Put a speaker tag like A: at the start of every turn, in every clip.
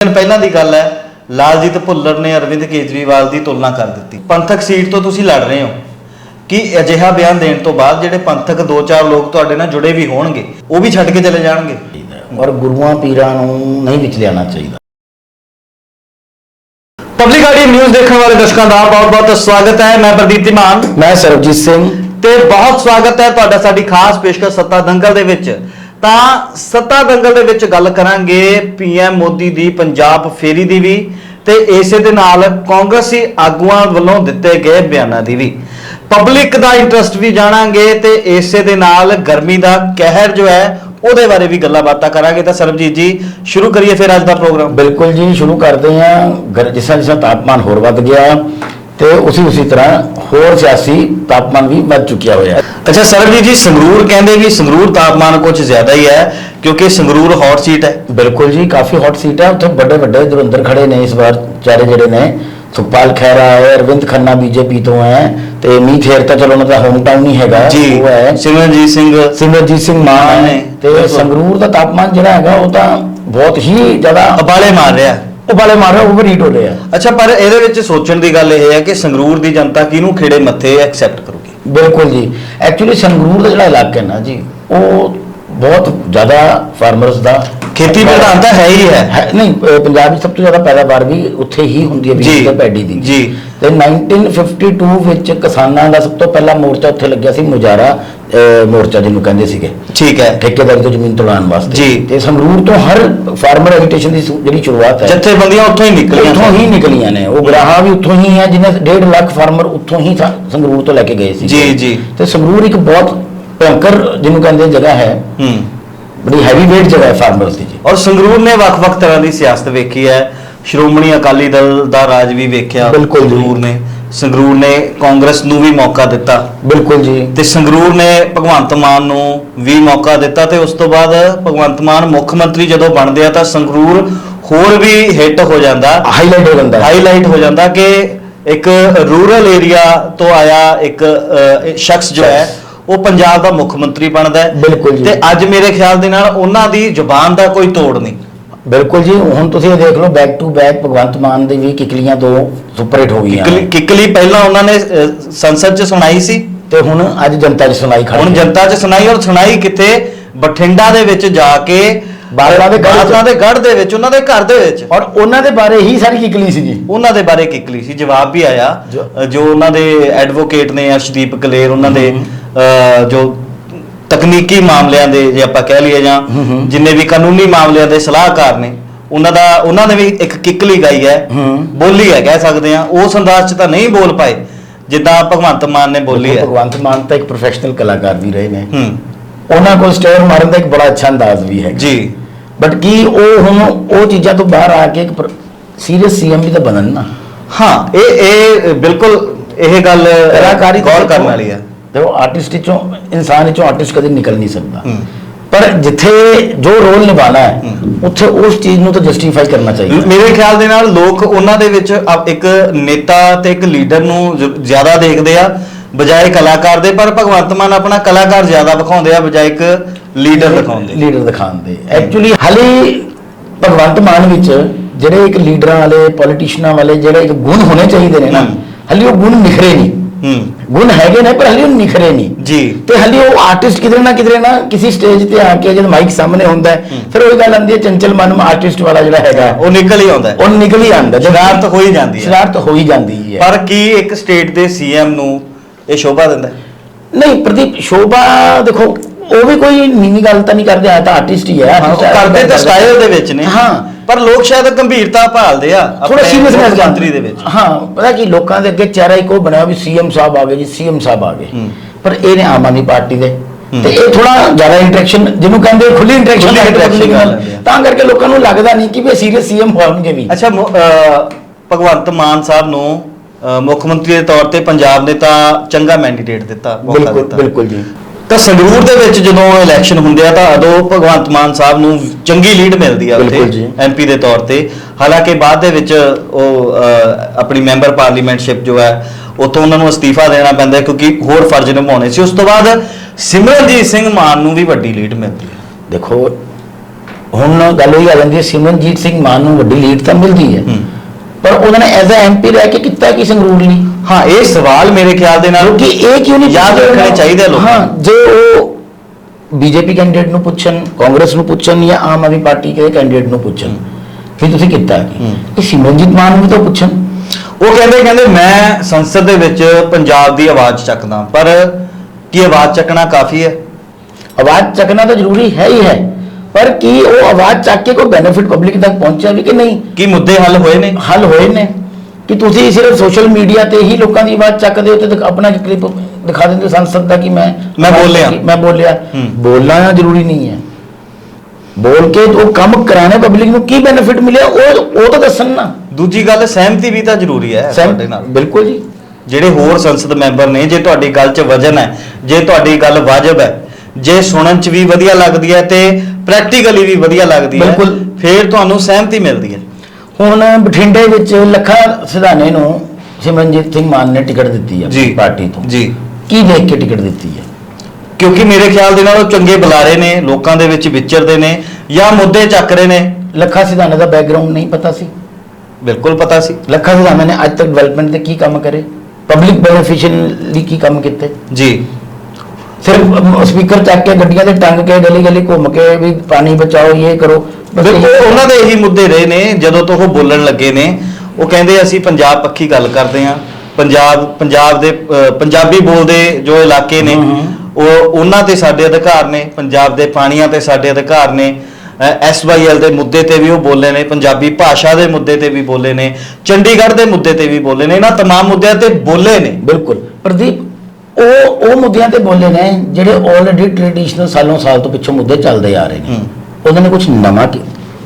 A: ਦਿਨ ਪਹਿਲਾਂ ਦੀ ਗੱਲ ਹੈ ਲਾਲਜੀਤ ਭੁੱਲਰ ਨੇ ਅਰਵਿੰਦ ਕੇਜਰੀਵਾਲ ਦੀ ਤੁਲਨਾ ਕਰ ਦਿੱਤੀ। ਪੰਥਕ ਸੀਟ ਤੋਂ ਤੁਸੀਂ ਲੜ ਰਹੇ ਹੋ। ਕਿ ਅਜਿਹਾ ਬਿਆਨ ਦੇਣ ਤੋਂ ਬਾਅਦ ਜਿਹੜੇ ਪੰਥਕ ਦੋ ਚਾਰ ਲੋਕ ਤੁਹਾਡੇ ਨਾਲ ਜੁੜੇ ਵੀ ਹੋਣਗੇ ਉਹ ਵੀ ਛੱਡ ਕੇ ਚਲੇ ਜਾਣਗੇ?
B: ਔਰ ਗੁਰੂਆਂ ਪੀਰਾਂ ਨੂੰ ਨਹੀਂ ਵਿੱਚ ਲਿਆਉਣਾ ਚਾਹੀਦਾ।
A: ਪਬਲਿਕ ਆਡੀ ਨਿਊਜ਼ ਦੇਖਣ ਵਾਲੇ ਦਰਸ਼ਕਾਂ ਦਾ ਬਹੁਤ-ਬਹੁਤ ਸਵਾਗਤ ਹੈ। ਮੈਂ ਪ੍ਰਦੀਪ ਧੀਮਾਨ।
B: ਮੈਂ ਸਰਬਜੀਤ ਸਿੰਘ।
A: ਤੇ ਬਹੁਤ ਸਵਾਗਤ ਹੈ ਤੁਹਾਡਾ ਸਾਡੀ ਖਾਸ ਪੇਸ਼ਕਸ਼ ਸੱਤਾ ਦੰਗਲ ਦੇ ਵਿੱਚ। ਤਾਂ ਸੱਤਾ ਦੰਗਲ ਦੇ ਵਿੱਚ ਗੱਲ ਕਰਾਂਗੇ ਪੀਐਮ ਮੋਦੀ ਦੀ ਪੰਜਾਬ ਫੇਰੀ ਦੀ ਵੀ ਤੇ ਇਸੇ ਦੇ ਨਾਲ ਕਾਂਗਰਸੀ ਆਗੂਆਂ ਵੱਲੋਂ ਦਿੱਤੇ ਗਏ ਬਿਆਨਾਂ ਦੀ ਵੀ। ਪਬਲਿਕ ਦਾ ਇੰਟਰਸਟ ਵੀ ਜਾਣਾਂਗੇ ਤੇ ਇਸੇ ਦੇ ਨਾਲ ਗਰਮੀ ਦਾ ਕਹਿਰ ਜੋ ਹੈ, ਉਹਦੇ ਬਾਰੇ ਵੀ ਗੱਲਾਂ ਬਾਤਾਂ ਕਰਾਂਗੇ। ਤਾਂ ਸਰਬਜੀਤ ਜੀ, ਸ਼ੁਰੂ ਕਰੀਏ ਫਿਰ ਅੱਜ ਦਾ ਪ੍ਰੋਗਰਾਮ।
B: ਬਿਲਕੁਲ ਜੀ, ਸ਼ੁਰੂ ਕਰਦੇ ਹਾਂ। ਗਰ- ਜਿਸ ਜਿਸ ਤਾਪਮਾਨ ਹੋਰ ਵੱਧ ਗਿਆ ਤੇ ਉਸੇ ਉਸੇ ਤਰ੍ਹਾਂ ਹੋਰ ਸਿਆਸੀ ਤਾਪਮਾਨ ਵੀ ਵੱਧ ਚੁੱਕਿਆ ਹੋਇਆ ਹੈ।
A: ਅੱਛਾ ਸਰਬਜੀਤ ਜੀ ਸੰਗਰੂਰ ਕਹਿੰਦੇ ਵੀ ਸੰਗਰੂਰ ਤਾਪਮਾਨ ਕੁਝ ਜ਼ਿਆਦਾ ਹੀ ਹੈ ਕਿਉਂਕਿ ਸੰਗਰੂਰ ਹੌਟ ਸੀਟ ਹੈ।
B: ਬਿਲਕੁਲ ਜੀ ਕਾਫੀ ਹੌਟ ਸੀਟ ਹੈ। ਉੱਥੇ ਵੱਡੇ ਵੱਡੇ ਧੁਰੰਦਰ ਖੜੇ ਨੇ ਇਸ ਵਾਰ ਚਾਰੇ ਜਿਹੜੇ ਨੇ। ਸੁਖਪਾਲ ਖਹਿਰਾ ਹੈ ਅਰਵਿੰਦ ਖੰਨਾ ਬੀਜੇਪੀ ਤੋਂ ਹੈ ਤੇ ਮੀਤ ਹੇਰ ਤਾਂ ਚਲੋ ਉਹਨਾਂ ਦਾ ਹੋਮ ਟਾਊਨ ਹੀ ਹੈਗਾ ਉਹ ਹੈ।
A: ਸਿਮਰਨਜੀਤ ਸਿੰਘ
B: ਸਿਮਰਜੀਤ ਸਿੰਘ ਮਾਨ। ਤੇ। ਸੰਗਰੂਰ ਦਾ ਤਾਪਮਾਨ ਜਿਹੜਾ ਹੈਗਾ ਉਹ ਤਾਂ ਬਹੁਤ ਹੀ ਜ਼ਿਆਦਾ
A: ਅਬਾਲੇ ਮਾਰ ਰਿਹਾ।
B: ਉਬਾਲੇ ਮਾਰ ਰਿਹਾ ਓਵਰ ਹੀਟ ਹੋ ਰਿਹਾ
A: ਅੱਛਾ ਪਰ ਇਹਦੇ ਵਿੱਚ ਸੋਚਣ ਦੀ ਗੱਲ ਇਹ ਹੈ ਕਿ ਸੰਗਰੂਰ ਦੀ ਜਨਤਾ ਕਿਹਨੂੰ ਖੇੜੇ ਮੱਥੇ ਐਕਸੈਪਟ ਕਰੂਗੀ?
B: ਬਿਲਕੁਲ ਜੀ। ਐਕਚੁਅਲੀ ਸੰਗਰੂਰ ਦਾ ਜਿਹੜਾ ਇਲਾਕਾ ਹੈ ਨਾ ਜੀ ਉਹ ਬਹੁਤ ਜ਼ਿਆਦਾ ਫਾਰਮਰਸ ਦਾ
A: ਖੇਤੀ ਪ੍ਰਧਾਨ ਤਾਂ ਹੈ ਹੀ ਹੈ।
B: ਨਹੀਂ ਪੰਜਾਬ ਵਿੱਚ ਸਭ ਤੋਂ ਜ਼ਿਆਦਾ ਪੈਦਾਵਾਰ ਵੀ ਉੱਥੇ ਹੀ ਹੁੰਦੀ ਹੈ ਬੀਜ ਤੇ ਪੈਡੀ ਦੀ।
A: ਜੀ।
B: ਤੇ 1952 ਵਿੱਚ ਕਿਸਾਨਾਂ ਦਾ ਸਭ ਤੋਂ ਪਹਿਲਾ ਮੋਰਚਾ ਉੱਥੇ ਲੱਗਿਆ ਸੀ ਮੁਜਾਰਾ ਮੋਰਚਾ ਜਿਹਨੂੰ ਕਹਿੰਦੇ ਸੀਗੇ।
A: ਠੀਕ ਹੈ।
B: ਠੇਕੇਦਾਰੀ ਤੋਂ ਜ਼ਮੀਨ ਤੁੜਾਉਣ ਵਾਸਤੇ।
A: ਜੀ।
B: ਤੇ ਸੰਗਰੂਰ ਤੋਂ ਹਰ ਫਾਰਮਰ ਐਜੀਟੇਸ਼ਨ ਦੀ ਜਿਹੜੀ ਸ਼ੁਰੂਆਤ ਹੈ।
A: ਜਥੇਬੰਦੀਆਂ ਉੱਥੋਂ ਹੀ ਨਿਕਲੀਆਂ
B: ਉੱਥੋਂ ਹੀ ਨਿਕਲੀਆਂ ਨੇ। ਉਹ ਗਰਾਹਾਂ ਵੀ ਉੱਥੋਂ ਹੀ ਹੈ ਜਿਨ੍ਹਾਂ 1.5 ਲੱਖ ਫਾਰਮਰ ਉੱਥੋਂ ਹੀ ਸੰਗਰੂਰ ਤੋਂ ਲੈ ਕੇ ਗਏ ਸੀ।
A: ਜੀ, ਜੀ।
B: ਤੇ ਸੰਗਰੂਰ ਇੱਕ ਬਹੁਤ ਭয়ੰਕਰ ਜਿਹਨੂੰ ਕਹਿੰਦੇ ਜਗ੍ਹਾ ਹੈ।
A: ਹੂੰ।
B: ਬੜੀ ਹੈਵੀ ਵੇਟ ਜਗ੍ਹਾ ਹੈ ਫਾਰਮਰਸ ਦੀ ਜੀ।
A: ਔਰ ਸੰਗਰੂਰ ਨੇ ਵੱਖ-ਵੱਖ ਤਰ੍ਹਾਂ ਦੀ ਸਿਆਸਤ ਵੇਖੀ ਹੈ। ਸ਼੍ਰੋਮਣੀ ਅਕਾਲੀ ਦਲ ਦਾ ਰਾਜ ਵੀ ਵੇਖਿਆ
B: ਬਿਲਕੁਲ ਜੀ।
A: ਸੰਗਰੂਰ ਨੇ। ਸੰਗਰੂਰ ਨੇ ਕਾਂਗਰਸ ਨੂੰ ਵੀ ਮੌਕਾ ਦਿੱਤਾ।
B: ਬਿਲਕੁਲ ਜੀ।
A: ਤੇ ਸੰਗਰੂਰ ਨੇ ਭਗਵੰਤ ਮਾਨ ਨੂੰ ਵੀ ਮੌਕਾ ਦਿੱਤਾ ਤੇ ਉਸ ਤੋਂ ਬਾਅਦ ਭਗਵੰਤ ਮਾਨ ਮੁੱਖ ਮੰਤਰੀ ਜਦੋਂ ਬਣਦੇ ਆ ਤਾਂ ਸੰਗਰੂਰ ਹੋਰ ਵੀ ਹਿੱਟ ਹੋ ਜਾਂਦਾ।
B: ਹਾਈਲਾਈਟ ਹੋ ਜਾਂਦਾ। ਹੈ
A: ਹਾਈਲਾਈਟ ਹੋ ਜਾਂਦਾ ਕਿ ਇੱਕ ਰੂਰਲ ਏਰੀਆ ਤੋਂ ਆਇਆ ਇੱਕ ਅ, ਸ਼ਖਸ ਜੋ ਹੈ ਉਹ ਪੰਜਾਬ ਦਾ ਮੁੱਖ ਮੰਤਰੀ ਬਣਦਾ ਹੈ।
B: ਬਿਲਕੁਲ ਜੀ।
A: ਤੇ ਅੱਜ ਮੇਰੇ ਖਿਆਲ ਦੇ ਨਾਲ ਉਹਨਾਂ ਦੀ ਜ਼ੁਬਾਨ ਦਾ ਕੋਈ ਤੋੜ ਨਹੀਂ।
B: ਬਿਲਕੁਲ ਜੀ ਹੁਣ ਤੁਸੀਂ ਇਹ ਦੇਖ ਲਓ back to back Bhagwant Mann ਦੀ ਵੀ ਕਿਕਲੀਆਂ ਦੋ ਸੁਪਰ ਹਿੱਟ ਹੋ ਗਈਆਂ।
A: ਕਿਕਲੀ- ਕਿਕਲੀ ਪਹਿਲਾਂ ਉਹਨਾਂ ਨੇ ਅ, ਸੰਸਦ 'ਚ ਸੁਣਾਈ ਸੀ
B: ਤੇ ਹੁਣ ਅੱਜ ਜਨਤਾ 'ਚ ਸੁਣਾਈ ਖੜੀ
A: ਹੁਣ। ਜਨਤਾ 'ਚ ਸੁਣਾਈ ਔਰ ਸੁਣਾਈ ਕਿੱਥੇ? ਬਠਿੰਡਾ ਦੇ ਵਿੱਚ ਜਾ ਕੇ
B: ਬਾਦਲਾਂ ਦੇ ਗੜ੍ਹ 'ਚ।
A: ਬਾਦਲਾਂ ਦੇ ਗੜ੍ਹ ਦੇ ਵਿੱਚ ਉਹਨਾਂ ਦੇ ਘਰ ਦੇ ਵਿੱਚ।
B: ਔਰ ਉਹਨਾਂ ਦੇ ਬਾਰੇ ਹੀ ਸਾਰੀ ਕਿਕਲੀ ਸੀ ਜੀ।
A: ਉਹਨਾਂ ਦੇ ਬਾਰੇ ਕਿਕਲੀ ਸੀ ਜਵਾਬ ਵੀ ਆਇਆ।
B: ਜੋ-
A: ਅ, ਜੋ ਉਹਨਾਂ ਦੇ ਐਡਵੋਕੇਟ ਨੇ ਅਰਸ਼ਦੀਪ ਕਲੇਰ ਉਹਨਾਂ ਦੇ ਅ, ਜੋ ਤਕਨੀਕੀ ਮਾਮਲਿਆਂ ਦੇ ਜੇ ਆਪਾਂ ਕਹਿ ਲਈਏ ਜਾਂ। ਜਿੰਨੇ ਵੀ ਕਾਨੂੰਨੀ ਮਾਮਲਿਆਂ ਦੇ ਸਲਾਹਕਾਰ ਨੇ ਉਹਨਾਂ ਦਾ ਉਹਨਾਂ ਨੇ ਵੀ ਇੱਕ ਕਿਕਲੀ ਗਾਈ ਹੈ। ਬੋਲੀ ਹੈ ਕਹਿ ਸਕਦੇ ਆ ਉਸ ਅੰਦਾਜ਼ 'ਚ ਤਾਂ ਨਹੀਂ ਬੋਲ ਪਾਏ ਜਿੱਦਾਂ ਭਗਵੰਤ ਮਾਨ ਨੇ ਬੋਲੀ ਹੈ।
B: ਭਗਵੰਤ ਮਾਨ ਤਾਂ ਇੱਕ ਪ੍ਰੋਫੈਸ਼ਨਲ ਕਲਾਕਾਰ ਵੀ ਰਹੇ ਨੇ। ਉਹਨਾਂ ਕੋਲ ਸਟੇਅਰ ਮਾਰਨ ਦਾ ਇੱਕ ਬੜਾ ਅੱਛਾ ਅੰਦਾਜ਼ ਵੀ ਹੈ
A: ਜੀ।
B: ਬਟ ਕੀ ਉਹ ਹੁਣ ਉਹ ਚੀਜ਼ਾਂ ਤੋਂ ਬਾਹਰ ਆ ਕੇ ਇੱਕ ਸੀਰੀਅਸ ਸੀਐਮ ਵੀ ਤਾਂ ਬਣਨ ਨਾ।
A: ਹਾਂ ਇਹ ਇਹ ਬਿਲਕੁਲ ਇਹ ਗੱਲ
B: ਕਲਾਕਾਰੀ
A: ਗੌਰ ਕਰਨ ਵਾਲੀ ਹੈ।
B: ਦੇਖੋ ਆਰਟਿਸਟ ਚੋਂ ਇਨਸਾਨ ਵਿੱਚੋਂ ਆਰਟਿਸਟ ਕਦੇ ਨਿਕਲ ਨਹੀਂ ਸਕਦਾ। ਪਰ ਜਿੱਥੇ ਜੋ ਰੋਲ ਨਿਭਾਣਾ ਹੈ। ਉੱਥੇ ਉਸ ਚੀਜ਼ ਨੂੰ ਤਾਂ ਜਸਟੀਫਾਈ ਕਰਨਾ ਚਾਹੀਦਾ
A: ਮੇਰੇ ਖਿਆਲ ਦੇ ਨਾਲ ਲੋਕ ਉਹਨਾਂ ਦੇ ਵਿੱਚ ਇੱਕ ਨੇਤਾ ਤੇ ਇੱਕ ਲੀਡਰ ਨੂੰ ਜ਼ਿਆਦਾ ਦੇਖਦੇ ਆ ਬਜਾਏ ਕਲਾਕਾਰ ਦੇ ਪਰ ਭਗਵੰਤ ਮਾਨ ਆਪਣਾ ਕਲਾਕਾਰ ਜ਼ਿਆਦਾ ਵਿਖਾਉਂਦੇ ਆ ਬਜਾਏ ਇੱਕ ਲੀਡਰ ਦਿਖਾਉਂਦੇ
B: ਲੀਡਰ ਦਿਖਾਉਂਦੇ ਐਕਚੁਅਲੀ ਹਾਲੇ ਭਗਵੰਤ ਮਾਨ ਵਿੱਚ ਜਿਹੜੇ ਇੱਕ ਲੀਡਰਾਂ ਵਾਲੇ ਪੋਲੀਟੀਸ਼ੀਅਨਾਂ ਵਾਲੇ ਜਿਹੜੇ ਇੱਕ ਗੁਣ ਹੋਣੇ ਚਾਹੀਦੇ ਨੇ ਨਾ। ਹਾਲੇ ਉਹ ਗੁਣ ਨਿਖਰੇ ਨਹੀਂ ਗੁਣ ਹੈਗੇ ਨੇ ਪਰ ਹਾਲੇ ਉਹ ਨਿਖਰੇ ਨਹੀਂ
A: ਜੀ
B: ਤੇ ਹਾਲੇ ਉਹ ਆਰਟਿਸਟ ਕਿਧਰੇ ਨਾ ਕਿਧਰੇ ਨਾ ਕਿਸੇ ਸਟੇਜ ਤੇ ਆ ਕੇ ਜਦ ਮਾਈਕ ਸਾਹਮਣੇ ਹੁੰਦਾ। ਫਿਰ ਉਹ ਗੱਲ ਆਉਂਦੀ ਹੈ ਚੰਚਲ ਮਨ ਆਰਟਿਸਟ ਵਾਲਾ ਜਿਹੜਾ ਹੈਗਾ
A: ਉਹ ਨਿਕਲ ਹੀ ਆਉਂਦਾ।
B: ਉਹ ਨਿਕਲ ਹੀ ਆਉਂਦਾ
A: ਸ਼ਰਾਰਤ ਹੋ ਹੀ ਜਾਂਦੀ ਹੈ।
B: ਸ਼ਰਾਰਤ ਹੋ ਹੀ ਜਾਂਦੀ ਹੈ
A: ਪਰ ਕੀ ਇੱਕ ਸਟੇਟ ਦੇ ਸੀਐਮ ਨੂੰ ਇਹ ਸ਼ੋਭਾ ਦਿੰਦਾ?
B: ਨਹੀਂ ਪ੍ਰਦੀਪ ਸ਼ੋਭਾ ਦੇਖੋ ਉਹ ਵੀ ਕੋਈ ਨੀਵੀਂ ਗੱਲ ਤਾਂ ਨਹੀਂ ਕਰਦੇ ਆ ਤਾਂ ਆਰਟਿਸਟ ਹੀ ਹੈ
A: ਹਾਂ,
B: artist ਹੈ,
A: ਕਰਦੇ ਤਾਂ ਸਟਾਈਲ ਦੇ ਵਿੱਚ ਨੇ।
B: ਹਾਂ।
A: ਪਰ ਲੋਕ ਸ਼ਾਇਦ ਗੰਭੀਰਤਾ ਭਾਲਦੇ ਆ
B: ਥੋੜਾ
A: ਆਪਣੇ
B: ਸੀਰੀਅਸਨੈਸ
A: ਮੰਤਰੀ ਦੇ ਵਿੱਚ।
B: ਹਾਂ ਪਤਾ ਕੀ ਲੋਕਾਂ ਦੇ ਅੱਗੇ ਚਿਹਰਾ ਇੱਕ ਉਹ ਬਣਿਆ ਵੀ ਸੀਐਮ ਸਾਹਿਬ ਆ ਗਏ ਜੀ ਸੀਐਮ ਸਾਹਿਬ ਆ ਗਏ।
A: ਹੂੰ।
B: ਪਰ ਇਹ ਨੇ ਆਮ ਆਦਮੀ ਪਾਰਟੀ ਦੇ।
A: ਹੂੰ।
B: ਤੇ ਇਹ ਥੋੜਾ ਜ਼ਿਆਦਾ ਇੰਟਰੈਕਸ਼ਨ ਜਿਹਨੂੰ ਕਹਿੰਦੇ ਖੁੱਲੀ ਇੰਟਰੈਕਸ਼ਨ
A: ਖੁੱਲੀ interaction ਆ।
B: ਤਾਂ ਕਰਕੇ ਲੋਕਾਂ ਨੂੰ ਲੱਗਦਾ ਨਹੀਂ ਕਿ ਵੀ ਸੀਰੀਅਸ ਸੀਐਮ ਹੋਣਗੇ ਵੀ।
A: ਅੱਛਾ ਮੁ- ਅਹ ਭਗਵੰਤ ਮਾਨ ਸਾਹਿਬ ਨੂੰ ਅਹ ਮੁੱਖ ਮੰਤਰੀ ਦੇ ਤੌਰ ਤੇ ਪੰਜਾਬ ਨੇ ਤਾਂ ਚੰਗਾ ਮੈਂਡੇਟ ਦਿੱਤਾ ਮੌਕਾ
B: ਬਿਲਕੁਲ
A: ਦਿੱਤਾ।
B: ਬਿਲਕੁਲ ਜੀ।
A: ਤਾਂ ਸੰਗਰੂਰ ਦੇ ਵਿੱਚ ਜਦੋਂ ਇਲੈਕਸ਼ਨ ਹੁੰਦੇ ਆ ਤਾਂ ਉਦੋਂ ਭਗਵੰਤ ਮਾਨ ਸਾਹਿਬ ਨੂੰ ਚੰਗੀ ਲੀਡ ਮਿਲਦੀ ਆ ਉੱਥੇ। ਐਮਪੀ ਦੇ ਤੌਰ ਤੇ ਹਾਲਾਂਕਿ ਬਾਅਦ ਦੇ ਵਿੱਚ ਉਹ ਆਪਣੀ ਮੈਂਬਰ ਪਾਰਲੀਮੈਂਟਸ਼ਿਪ ਜੋ ਹੈ ਉੱਥੋਂ ਉਹਨਾਂ ਨੂੰ ਅਸਤੀਫਾ ਦੇਣਾ ਪੈਂਦਾ ਕਿਉਂਕਿ ਹੋਰ ਫਰਜ਼ ਨਿਭਾਉਣੇ ਸੀ ਉਸ ਤੋਂ ਬਾਅਦ ਸਿਮਰਨਜੀਤ ਸਿੰਘ ਮਾਨ ਨੂੰ ਵੀ ਵੱਡੀ ਲੀਡ ਮਿਲਦੀ ਹੈ
B: ਦੇਖੋ ਹੁਣ ਗੱਲ ਹੋਈ ਆ ਜਾਂਦੀ ਹੈ ਸਿਮਰਨਜੀਤ ਸਿੰਘ ਮਾਨ ਨੂੰ ਵੱਡੀ ਲੀਡ ਤਾਂ ਮਿਲਦੀ ਹੂੰ। ਪਰ ਉਹਨਾਂ ਨੇ ਐਜ਼ ਅ ਐਮਪੀ ਰਹਿ ਕੇ ਕੀਤਾ ਕੀ ਸੰਗਰੂਰ ਲਈ
A: ਹਾਂ ਇਹ ਸਵਾਲ ਮੇਰੇ ਖਿਆਲ ਦੇ ਨਾਲ
B: ਕਿਉਂਕਿ ਇਹ ਕਿਉਂ ਨਹੀਂ
A: ਯਾਦ ਰੱਖਣੇ ਚਾਹੀਦੇ ਲੋਕਾਂ
B: ਹਾਂ। ਜੇ ਉਹ ਬੀਜੇਪੀ ਕੈਂਡੀਡੇਟ ਨੂੰ ਪੁੱਛਣ ਕਾਂਗਰਸ ਨੂੰ ਪੁੱਛਣ ਜਾਂ ਆਮ ਆਦਮੀ ਪਾਰਟੀ ਦੇ ਕੈਂਡੀਡੇਟ ਨੂੰ ਪੁੱਛਣ ਵੀ ਤੁਸੀਂ ਕੀਤਾ ਕੀ? ਸਿਮਰਨਜੀਤ ਮਾਨ ਨੂੰ ਤਾਂ ਪੁੱਛਣ।
A: ਉਹ ਕਹਿੰਦੇ ਕਹਿੰਦੇ ਮੈਂ ਸੰਸਦ ਦੇ ਵਿੱਚ ਪੰਜਾਬ ਦੀ ਆਵਾਜ਼ ਚੱਕਦਾ ਪਰ ਕੀ ਆਵਾਜ਼ ਚੱਕਣਾ ਕਾਫੀ ਹੈ?
B: ਆਵਾਜ਼ ਚੱਕਣਾ ਤਾਂ ਜ਼ਰੂਰੀ ਹੈ ਹੀ ਹੈ। ਪਰ ਕੀ ਉਹ ਆਵਾਜ਼ ਚੱਕ ਕੇ ਕੋਈ ਬੈਨੀਫਿਟ ਪਬਲਿਕ ਤੱਕ ਪਹੁੰਚਿਆ ਵੀ ਕਿ ਨਹੀਂ?
A: ਕੀ ਮੁੱਦੇ ਹੱਲ ਹੋਏ ਨੇ?
B: ਹੱਲ ਹੋਏ ਨੇ। ਕਿ ਤੁਸੀਂ ਸਿਰਫ ਸੋਸ਼ਲ ਮੀਡੀਆ ਤੇ ਹੀ ਲੋਕਾਂ ਦੀ ਆਵਾਜ਼ ਚੱਕਦੇ ਹੋ ਤੇ ਦਿਖ- ਆਪਣਾ ਕਲਿੱਪ ਦਿਖਾ ਦਿੰਦੇ ਹੋ ਸੰਸਦ ਦਾ ਕਿ ਮੈਂ
A: ਮੈਂ ਬੋਲਿਆ।
B: ਮੈਂ ਬੋਲਿਆ।
A: ਹੂੰ।
B: ਬੋਲਣਾ ਜ਼ਰੂਰੀ ਨਹੀਂ ਹੈ। ਬੋਲ ਕੇ ਉਹ ਕੰਮ ਕਰਾਣੇ ਪਬਲਿਕ ਨੂੰ ਕੀ ਬੈਨੀਫਿਟ ਮਿਲਿਆ ਉਹ ਉਹ ਤਾਂ ਦੱਸਣ ਨਾ।
A: ਦੂਜੀ ਗੱਲ ਸਹਿਮਤੀ ਵੀ ਤਾਂ ਜ਼ਰੂਰੀ ਹੈ ਤੁਹਾਡੇ ਨਾਲ।
B: ਬਿਲਕੁਲ ਜੀ।
A: ਜਿਹੜੇ ਹੋਰ ਸੰਸਦ ਮੈਂਬਰ ਨੇ ਜੇ ਤੁਹਾਡੀ ਗੱਲ 'ਚ ਵਜਨ ਹੈ ਜੇ ਤੁਹਾਡੀ ਗੱਲ ਵਾਜਬ ਹੈ ਜੇ ਸੁਣਨ 'ਚ ਵੀ ਵਧੀਆ ਲੱਗਦੀ ਹੈ ਤੇ ਪ੍ਰੈਕਟੀਕਲੀ ਵੀ ਵਧੀਆ ਲੱਗਦੀ ਹੈ।
B: ਬਿਲਕੁਲ।
A: ਫਿਰ ਤੁਹਾਨੂੰ ਸਹਿਮਤੀ ਮਿਲਦੀ ਹੈ।
B: ਹੁਣ ਬਠਿੰਡੇ ਵਿੱਚ ਲੱਖਾ ਸਿਧਾਣੇ ਨੂੰ ਸਿਮਰਨਜੀਤ ਸਿੰਘ ਮਾਨ ਨੇ ਟਿਕਟ ਦਿੱਤੀ ਹੈ ਪਾਰਟੀ ਤੋਂ।
A: ਜੀ।
B: ਕੀ ਦੇਖ ਕੇ ਟਿਕਟ ਦਿੱਤੀ ਹੈ?
A: ਕਿਉਂਕਿ ਮੇਰੇ ਖਿਆਲ ਦੇ ਨਾਲ ਉਹ ਚੰਗੇ ਬੁਲਾਰੇ ਨੇ ਲੋਕਾਂ ਦੇ ਵਿੱਚ ਵਿਚਰਦੇ ਨੇ ਜਾਂ ਮੁੱਦੇ ਚੱਕ ਰਹੇ ਨੇ।
B: ਲੱਖਾ ਸਿਧਾਣੇ ਦਾ ਬੈਕਗ੍ਰਾਉਂਡ ਨਹੀਂ ਪਤਾ ਸੀ।
A: ਬਿਲਕੁਲ ਪਤਾ ਸੀ।
B: ਲੱਖਾ ਸਿਧਾਣਾ ਨੇ ਅੱਜ ਤੱਕ ਡਿਵੈਲਪਮੈਂਟ ਤੇ ਕੀ ਕੰਮ ਕਰੇ? ਪਬਲਿਕ ਬੈਨੀਫਿਸ਼ੀਅਲ ਲਈ ਕੀ ਕੰਮ ਕੀਤੇ?
A: ਜੀ।
B: ਸਿਰਫ ਸਪੀਕਰ ਚੱਕ ਕੇ ਗੱਡੀਆਂ ਤੇ ਟੰਗ ਕੇ ਗਲੀ ਗਲੀ ਘੁੰਮ ਕੇ ਵੀ ਪਾਣੀ ਬਚਾਓ ਇਹ ਕਰੋ ਬਸ
A: ਬਿਲਕੁਲ
B: ਇਹੀ-
A: ਉਹਨਾਂ ਦੇ ਇਹੀ ਮੁੱਦੇ ਰਹੇ ਨੇ ਜਦੋਂ ਤੋਂ ਉਹ ਬੋਲਣ ਲੱਗੇ ਨੇ ਉਹ ਕਹਿੰਦੇ ਅਸੀਂ ਪੰਜਾਬ ਪੱਖੀ ਗੱਲ ਕਰਦੇ ਹਾਂ ਪੰਜਾਬ ਪੰਜਾਬ ਦੇ ਅਹ, ਪੰਜਾਬੀ ਬੋਲਦੇ ਜੋ ਇਲਾਕੇ ਨੇ
B: ਹਮ, ਹਮ।
A: ਉਹ ਉਹਨਾਂ ਤੇ ਸਾਡੇ ਅਧਿਕਾਰ ਨੇ ਪੰਜਾਬ ਦੇ ਪਾਣੀਆਂ ਤੇ ਸਾਡੇ ਅਧਿਕਾਰ ਨੇ ਐਸਵਾਈਐਲ ਦੇ ਮੁੱਦੇ ਤੇ ਵੀ ਉਹ ਬੋਲੇ ਨੇ ਪੰਜਾਬੀ ਭਾਸ਼ਾ ਦੇ ਮੁੱਦੇ ਤੇ ਵੀ ਬੋਲੇ ਨੇ ਚੰਡੀਗੜ੍ਹ ਦੇ ਮੁੱਦੇ ਤੇ ਵੀ ਬੋਲੇ ਨੇ ਇਹਨਾਂ तमाम ਮੁੱਦਿਆਂ ਤੇ ਬੋਲੇ ਨੇ
B: ਬਿਲਕੁਲ ਪ੍ਰਦੀਪ ਉਹ ਉਹ ਮੁੱਦਿਆਂ ਤੇ ਬੋਲੇ ਨੇ ਜਿਹੜੇ ਆਲਰੇਡੀ ਟ੍ਰੈਡੀਸ਼ਨਲ ਸਾਲੋਂ ਸਾਲ ਤੋਂ ਪਿੱਛੋਂ ਮੁੱਦੇ ਚੱਲਦੇ ਆ ਰਹੇ ਨੇ। ਉਹਨਾਂ ਨੇ ਕੁਝ ਨਵਾਂ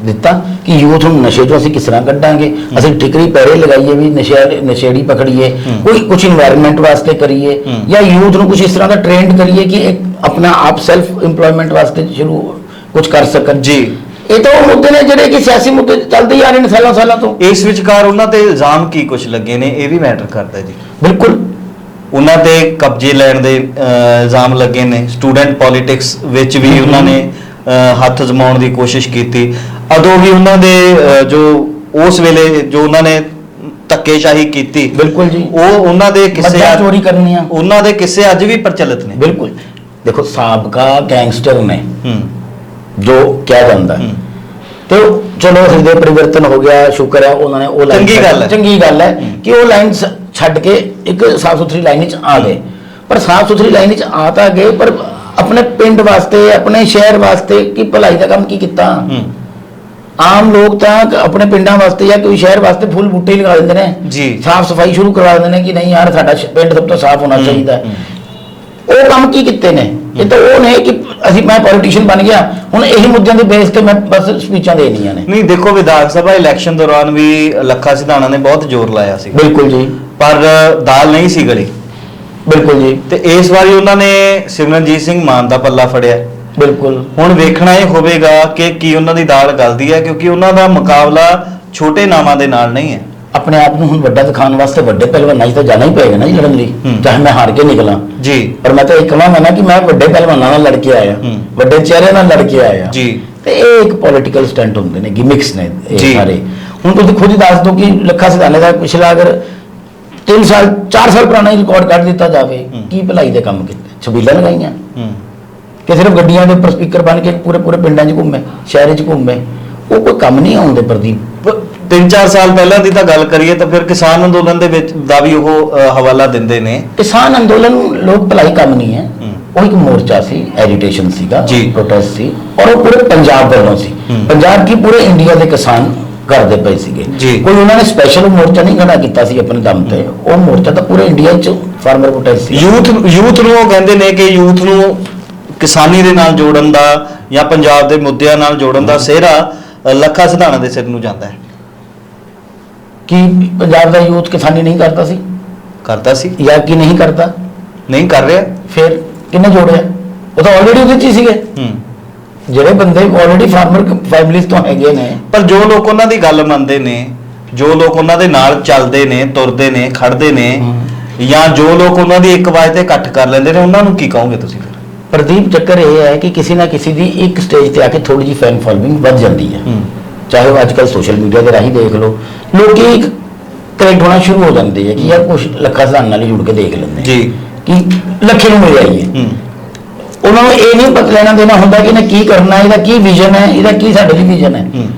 B: ਦਿੱਤਾ ਕਿ ਯੂਥ ਨੂੰ ਨਸ਼ੇ ਤੋਂ ਅਸੀਂ ਕਿਸ ਤਰ੍ਹਾਂ ਕੱਢਾਂਗੇ? ਅਸੀਂ ਠਿਕਰੀ ਪੈਰੇ ਲਗਾਈਏ ਵੀ ਨਸ਼ੇ ਨਸ਼ੇੜੀ ਪਕੜੀਏ। ਕੋਈ ਕੁਝ এনवायरमेंट ਵਾਸਤੇ ਕਰੀਏ ਜਾਂ ਯੂਥ ਨੂੰ ਕੁਝ ਇਸ ਤਰ੍ਹਾਂ ਦਾ ਟ੍ਰੇਨਡ ਕਰੀਏ ਕਿ ਇੱਕ ਆਪਣਾ ਆਪ ਸੈਲਫ ਏਮਪਲੋਇਮੈਂਟ ਵਾਸਤੇ ਸ਼ੁਰੂ ਕੁਝ ਕਰ ਸਕਣ।
A: ਜੀ।
B: ਇਹ ਤਾਂ ਉਹ ਮੁੱਦੇ ਨੇ ਜਿਹੜੇ ਕਿ ਸਿਆਸੀ ਮੁੱਦੇ ਚੱਲਦੇ ਆ ਰਹੇ ਨੇ ਸਾਲਾਂ ਸਾਲਾਂ ਤੋਂ।
A: ਇਸ ਵਿਚਕਾਰ ਉਹਨਾਂ ਤੇ ਇਲਜ਼ਾਮ ਕੀ ਕੁਝ ਲੱਗੇ ਨੇ? ਇਹ ਵੀ ਮੈਟਰ ਕਰਦਾ ਜੀ।
B: ਬਿਲਕੁਲ।
A: ਉਹਨਾਂ ਤੇ ਕਬਜ਼ੇ ਲੈਣ ਦੇ ਅਹ, ਇਲਜ਼ਾਮ ਲੱਗੇ ਨੇ। ਸਟੂਡੈਂਟ ਪੋਲਿਟਿਕਸ ਵਿੱਚ ਵੀ ਉਹਨਾਂ ਨੇ ਅਹ, ਹੱਥ ਜਮਾਉਣ ਦੀ ਕੋਸ਼ਿਸ਼ ਕੀਤੀ। ਅਦੋਂ ਵੀ ਉਹਨਾਂ ਦੇ ਅਹ, ਜੋ ਉਸ ਵੇਲੇ ਜੋ ਉਹਨਾਂ ਨੇ ਧੱਕੇਸ਼ਾਹੀ ਕੀਤੀ
B: ਬਿਲਕੁਲ ਜੀ।
A: ਉਹ ਉਹਨਾਂ ਦੇ ਕਿੱਸੇ ਅੱਜ-
B: ਚੋਰੀ ਕਰਨੀਆਂ।
A: ਉਹਨਾਂ ਦੇ ਕਿੱਸੇ ਅੱਜ ਵੀ ਪ੍ਰਚਲਿਤ ਨੇ।
B: ਬਿਲਕੁਲ। ਦੇਖੋ ਸਾਬਕਾ ਗੈਂਗਸਟਰ ਨੇ
A: ਹੂੰ।
B: ਜੋ ਕਿਹਾ ਜਾਂਦਾ ਹੈ
A: ਹੂੰ।
B: ਤੇ ਉਹ ਚਲੋ ਹਿਰਦੇ ਪਰਿਵਰਤਨ ਹੋ ਗਿਆ ਸ਼ੁਕਰ ਹੈ ਉਹਨਾਂ ਨੇ ਉਹ line
A: ਚੰਗੀ ਗੱਲ ਹੈ।
B: ਚੰਗੀ ਗੱਲ ਹੈ। ਕਿ ਉਹ ਲਾਈਨ ਛੱਡ ਕੇ ਇੱਕ ਸਾਫ਼ ਸੁਥਰੀ ਲਾਈਨ ਵਿੱਚ ਆ ਗਏ ਪਰ ਸਾਫ਼ ਸੁਥਰੀ ਲਾਈਨ ਵਿੱਚ ਆ ਤਾਂ ਗਏ ਪਰ ਆਪਣੇ ਪਿੰਡ ਵਾਸਤੇ ਆਪਣੇ ਸ਼ਹਿਰ ਵਾਸਤੇ ਕੀ ਭਲਾਈ ਦਾ ਕੰਮ ਕੀ ਕੀਤਾ
A: ਹੂੰ
B: ਆਮ ਲੋਕ ਤਾਂ ਆਪਣੇ ਪਿੰਡਾਂ ਵਾਸਤੇ ਜਾਂ ਕੋਈ ਸ਼ਹਿਰ ਵਾਸਤੇ ਫੁੱਲ ਬੂਟੇ ਹੀ ਲਗਾ ਦਿੰਦੇ ਨੇ
A: ਜੀ।
B: ਸਾਫ਼ ਸਫ਼ਾਈ ਸ਼ੁਰੂ ਕਰਵਾ ਦਿੰਦੇ ਨੇ ਕਿ ਨਹੀਂ ਯਾਰ ਸਾਡਾ ਸ਼- ਪਿੰਡ ਸਭ ਤੋਂ ਸਾਫ਼ ਹੋਣਾ ਚਾਹੀਦਾ ਹੈ। ਉਹ ਕੰਮ ਕੀ ਕੀਤੇ ਨੇ? ਇਹ ਤਾਂ ਉਹ ਨੇ ਕਿ ਅਸੀਂ ਮੈਂ ਪੋਲੀਟੀਸ਼ੀਅਨ ਬਣ ਗਿਆ ਹੁਣ ਇਹੀ ਮੁੱਦਿਆਂ ਦੇ ਬੇਸ ਤੇ ਮੈਂ ਬਸ ਸਪੀਚਾਂ ਦੇਣੀਆਂ ਨੇ।
A: ਨਹੀਂ ਦੇਖੋ ਵਿਧਾਨ ਸਭਾ ਇਲੈਕਸ਼ਨ ਦੌਰਾਨ ਵੀ ਲੱਖਾ ਸਿਧਾਣਾ ਨੇ ਬਹੁਤ ਜ਼ੋਰ ਲਾਇਆ ਸੀ।
B: ਬਿਲਕੁਲ ਜੀ।
A: ਪਰ ਦਾਲ ਨਹੀਂ ਸੀ ਗਲੀ।
B: ਬਿਲਕੁਲ ਜੀ।
A: ਤੇ ਇਸ ਵਾਰੀ ਉਹਨਾਂ ਨੇ ਸਿਮਰਨਜੀਤ ਸਿੰਘ ਮਾਨ ਦਾ ਪੱਲਾ ਫੜਿਆ।
B: ਬਿਲਕੁਲ।
A: ਹੁਣ ਵੇਖਣਾ ਇਹ ਹੋਵੇਗਾ ਕਿ ਕੀ ਉਹਨਾਂ ਦੀ ਦਾਲ ਗਲਦੀ ਹੈ ਕਿਉਂਕਿ ਉਹਨਾਂ ਦਾ ਮੁਕਾਬਲਾ ਛੋਟੇ ਨਾਮਾਂ ਦੇ ਨਾਲ ਨਹੀਂ ਹੈ।
B: ਆਪਣੇ ਆਪ ਨੂੰ ਹੁਣ ਵੱਡਾ ਦਿਖਾਉਣ ਵਾਸਤੇ ਵੱਡੇ ਪਹਿਲਵਾਨਾਂ 'ਚ ਤਾਂ ਜਾਣਾ ਹੀ ਪਏਗਾ ਨਾ ਜੀ ਲੜਨ ਲਈ। ਚਾਹੇ ਮੈਂ ਹਾਰ ਕੇ ਨਿਕਲਾਂ।
A: ਜੀ।
B: ਪਰ ਮੈਂ ਤਾਂ ਇਹ ਕਹਾਂਗਾ ਨਾ ਕਿ ਮੈਂ ਵੱਡੇ ਪਹਿਲਵਾਨਾਂ ਨਾਲ ਲੜ ਕੇ ਆਇਆ। ਵੱਡੇ ਚਿਹਰੇ ਨਾਲ ਲੜ ਕੇ ਆਇਆ।
A: ਜੀ।
B: ਤੇ ਇਹ ਇੱਕ ਪੋਲਿਟੀਕਲ ਸਟੰਟ ਹੁੰਦੇ ਨੇ ਗਿਮਿਕਸ ਨੇ ਇਹ। ਸਾਰੇ। ਹੁਣ ਤੁਸੀਂ ਖੁਦ ਹੀ ਦੱਸ ਦਿਓ ਕਿ ਲੱਖਾ ਸਿਧਾਣੇ ਦਾ ਪਿਛਲਾ ਅਗਰ 3 ਸਾਲ 4 ਸਾਲ ਪੁਰਾਣਾ ਹੀ ਰਿਕਾਰਡ ਕੱਢ ਦਿੱਤਾ ਜਾਵੇ। ਕੀ ਭਲਾਈ ਦੇ ਕੰਮ ਕੀਤੇ? ਛਬੀਲਾਂ ਲਗਾਈਆਂ। ਕਿ ਸਿਰਫ ਗੱਡੀਆਂ ਦੇ ਉੱਪਰ ਸਪੀਕਰ ਬਣ ਕੇ ਪੂਰੇ ਪੂਰੇ ਪਿੰਡਾਂ 'ਚ ਘੁੰਮੇ ਸ਼ਹਿਰ 'ਚ ਘੁੰਮੇ। ਉਹ ਕੋਈ ਕੰਮ ਨਹੀਂ ਆਉਂਦੇ ਪ੍ਰਦੀਪ।
A: ਪ- ਤਿੰਨ ਚਾਰ ਸਾਲ ਪਹਿਲਾਂ ਦੀ ਤਾਂ ਗੱਲ ਕਰੀਏ ਤਾਂ ਫਿਰ ਕਿਸਾਨ ਅੰਦੋਲਨ ਦੇ ਵਿੱਚ ਦਾ ਵੀ ਉਹ ਅ, ਹਵਾਲਾ ਦਿੰਦੇ ਨੇ।
B: ਕਿਸਾਨ ਅੰਦੋਲਨ ਲੋਕ ਭਲਾਈ ਕੰਮ ਨਹੀਂ ਹੈ।
A: ਹੂੰ।
B: ਉਹ ਇੱਕ ਮੋਰਚਾ ਸੀ ਐਜੀਟੇਸ਼ਨ ਸੀਗਾ
A: ਜੀ।
B: ਪ੍ਰੋਟੈਸਟ ਸੀ ਔਰ ਉਹ ਪੂਰੇ ਪੰਜਾਬ ਵੱਲੋਂ ਸੀ।
A: ਹੂੰ।
B: ਪੰਜਾਬ ਕੀ ਪੂਰੇ ਇੰਡੀਆ ਦੇ ਕਿਸਾਨ ਕਰਦੇ ਪਏ ਸੀਗੇ।
A: ਜੀ।
B: ਕੋਈ ਉਹਨਾਂ ਨੇ ਸਪੈਸ਼ਲ ਮੋਰਚਾ ਨਹੀਂ ਖੜਾ ਕੀਤਾ ਸੀ ਆਪਣੇ ਦਮ ਤੇ। ਉਹ ਮੋਰਚਾ ਤਾਂ ਪੂਰੇ ਇੰਡੀਆ 'ਚ ਫਾਰਮਰ ਪ੍ਰੋਟੈਸਟ ਸੀ।
A: ਯੂਥ ਯੂਥ ਨੂੰ ਉਹ ਕਹਿੰਦੇ ਨੇ ਕਿ ਯੂਥ ਨੂੰ ਕਿਸਾਨੀ ਦੇ ਨਾਲ ਜੋੜਨ ਦਾ ਜਾਂ ਪੰਜਾਬ ਦੇ ਮੁੱਦਿਆਂ ਨਾਲ ਜੋੜਨ ਦਾ ਸਿਹਰਾ ਅ, ਲੱਖਾ ਸਿਧਾਣਾ ਦੇ ਸਿਰ ਨੂੰ ਜਾਂਦਾ ਹੈ।
B: ਕਿ ਪੰਜਾਬ ਦਾ ਯੂਥ ਕਿਸਾਨੀ ਨਹੀਂ ਕਰਦਾ ਸੀ?
A: ਕਰਦਾ ਸੀ।
B: ਜਾਂ ਕੀ ਨਹੀਂ ਕਰਦਾ?
A: ਨਹੀਂ ਕਰ ਰਿਹਾ।
B: ਫਿਰ ਕਿੰਨੇ ਜੋੜਿਆ? ਉਹ ਤਾਂ ਆਲਰੇਡੀ ਉਹਦੇ 'ਚ ਹੀ ਸੀਗੇ।
A: ਹੂੰ।
B: ਜਿਹੜੇ ਬੰਦੇ ਆਲਰੇਡੀ ਫਾਰਮਰ ਫੈਮਿਲੀਜ਼ ਤੋਂ ਹੈਗੇ ਨੇ।
A: ਪਰ ਜੋ ਲੋਕ ਉਹਨਾਂ ਦੀ ਗੱਲ ਮੰਨਦੇ ਨੇ ਜੋ ਲੋਕ ਉਹਨਾਂ ਦੇ ਨਾਲ ਚੱਲਦੇ ਨੇ ਤੁਰਦੇ ਨੇ ਖੜਦੇ ਨੇ। ਜਾਂ ਜੋ ਲੋਕ ਉਹਨਾਂ ਦੀ ਇੱਕ ਆਵਾਜ਼ ਤੇ ਇਕੱਠ ਕਰ ਲੈਂਦੇ ਨੇ ਉਹਨਾਂ ਨੂੰ ਕੀ ਕਹੋਗੇ ਤੁਸੀਂ ਫਿਰ?
B: ਪ੍ਰਦੀਪ ਚੱਕਰ ਇਹ ਹੈ ਕਿ ਕਿਸੇ ਨਾ ਕਿਸੇ ਦੀ ਇੱਕ ਸਟੇਜ ਤੇ ਆ ਕੇ ਥੋੜੀ ਜਿਹੀ ਫੈਨ ਫੋਲੋਇੰਗ ਵੱਧ ਜਾਂਦੀ ਹੈ।
A: ਹੂੰ।
B: ਚਾਹੇ ਉਹ ਅੱਜਕੱਲ ਸੋਸ਼ਲ ਮੀਡੀਆ ਦੇ ਰਾਹੀਂ ਦੇਖ ਲਓ ਲੋਕੀ ਇੱਕ ਕਨੈਕਟ ਹੋਣਾ ਸ਼ੁਰੂ ਹੋ ਜਾਂਦੇ ਹੈ ਕਿ ਯਾਰ ਕੁਝ ਲੱਖਾਂ ਹਜ਼ਾਰ ਨਾਲ ਹੀ ਜੁੜ ਕੇ ਦੇਖ ਲੈਂਦੇ।
A: ਜੀ।
B: ਕਿ ਲੱਖੇ ਨੂੰ ਮਿਲ ਹੂੰ ਉਹਨਾਂ ਨੂੰ ਇਹ ਨਹੀਂ ਪਤਾ ਲੈਣਾ ਦੇਣਾ ਹੁੰਦਾ ਕਿ ਇਹਨੇ ਕੀ ਕਰਨਾ ਹੈ ਇਹਦਾ ਕੀ ਵਿਜ਼ਨ ਹੈ ਇਹਦਾ ਕੀ ਸਾਡੇ ਲਈ ਵਿਜ਼ਨ ਹੈ।
A: ਹੂੰ।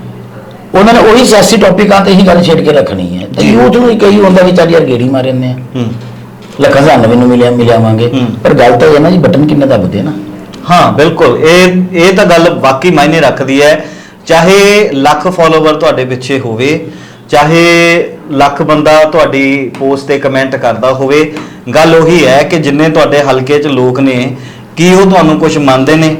B: ਉਹਨਾਂ ਨੇ ਉਹੀ ਸਿਆਸੀ ਟੌਪਿਕਾਂ ਤੇ ਹੀ ਗੱਲ ਛੇੜ ਕੇ ਰੱਖਣੀ ਹੈ। ਤੇ। ਯੂਥ ਨੂੰ ਕਈ ਹੁੰਦਾ ਵੀ ਚੱਲ ਯਾਰ ਗੇੜੀ ਮਾਰ ਜਾਂਦੇ ਆ।
A: ਹੂੰ।
B: ਲੱਖਾਂ ਹਜ਼ਾਰ ਨਵੇਂ ਨੂੰ ਮਿਲਿਆ ਮਿਲਿਆਵਾਂਗੇ। ਪਰ ਗੱਲ ਤਾਂ ਇਹ ਨਾ ਜੀ ਬਟਨ ਕਿੰਨੇ ਦੱਬਦੇ ਆ ਨਾ।
A: ਹਾਂ ਬਿਲਕੁਲ। ਇਹ ਇਹ ਤਾਂ ਗੱਲ ਵਾਕਈ ਮਾਇਨੇ ਰੱਖਦੀ ਹੈ। ਚਾਹੇ ਲੱਖ ਫਾਲੋਵਰ ਤੁਹਾਡੇ ਪਿੱਛੇ ਹੋਵੇ ਚਾਹੇ ਲੱਖ ਬੰਦਾ ਤੁਹਾਡੀ ਪੋਸਟ ਤੇ ਕਮੈਂਟ ਕਰਦਾ ਹੋਵੇ ਗੱਲ ਉਹੀ ਹੈ ਕਿ ਜਿੰਨੇ ਤੁਹਾਡੇ ਹਲਕੇ 'ਚ ਲੋਕ ਨੇ ਕੀ ਉਹ ਤੁਹਾਨੂੰ ਕੁਝ ਮੰਨਦੇ ਨੇ?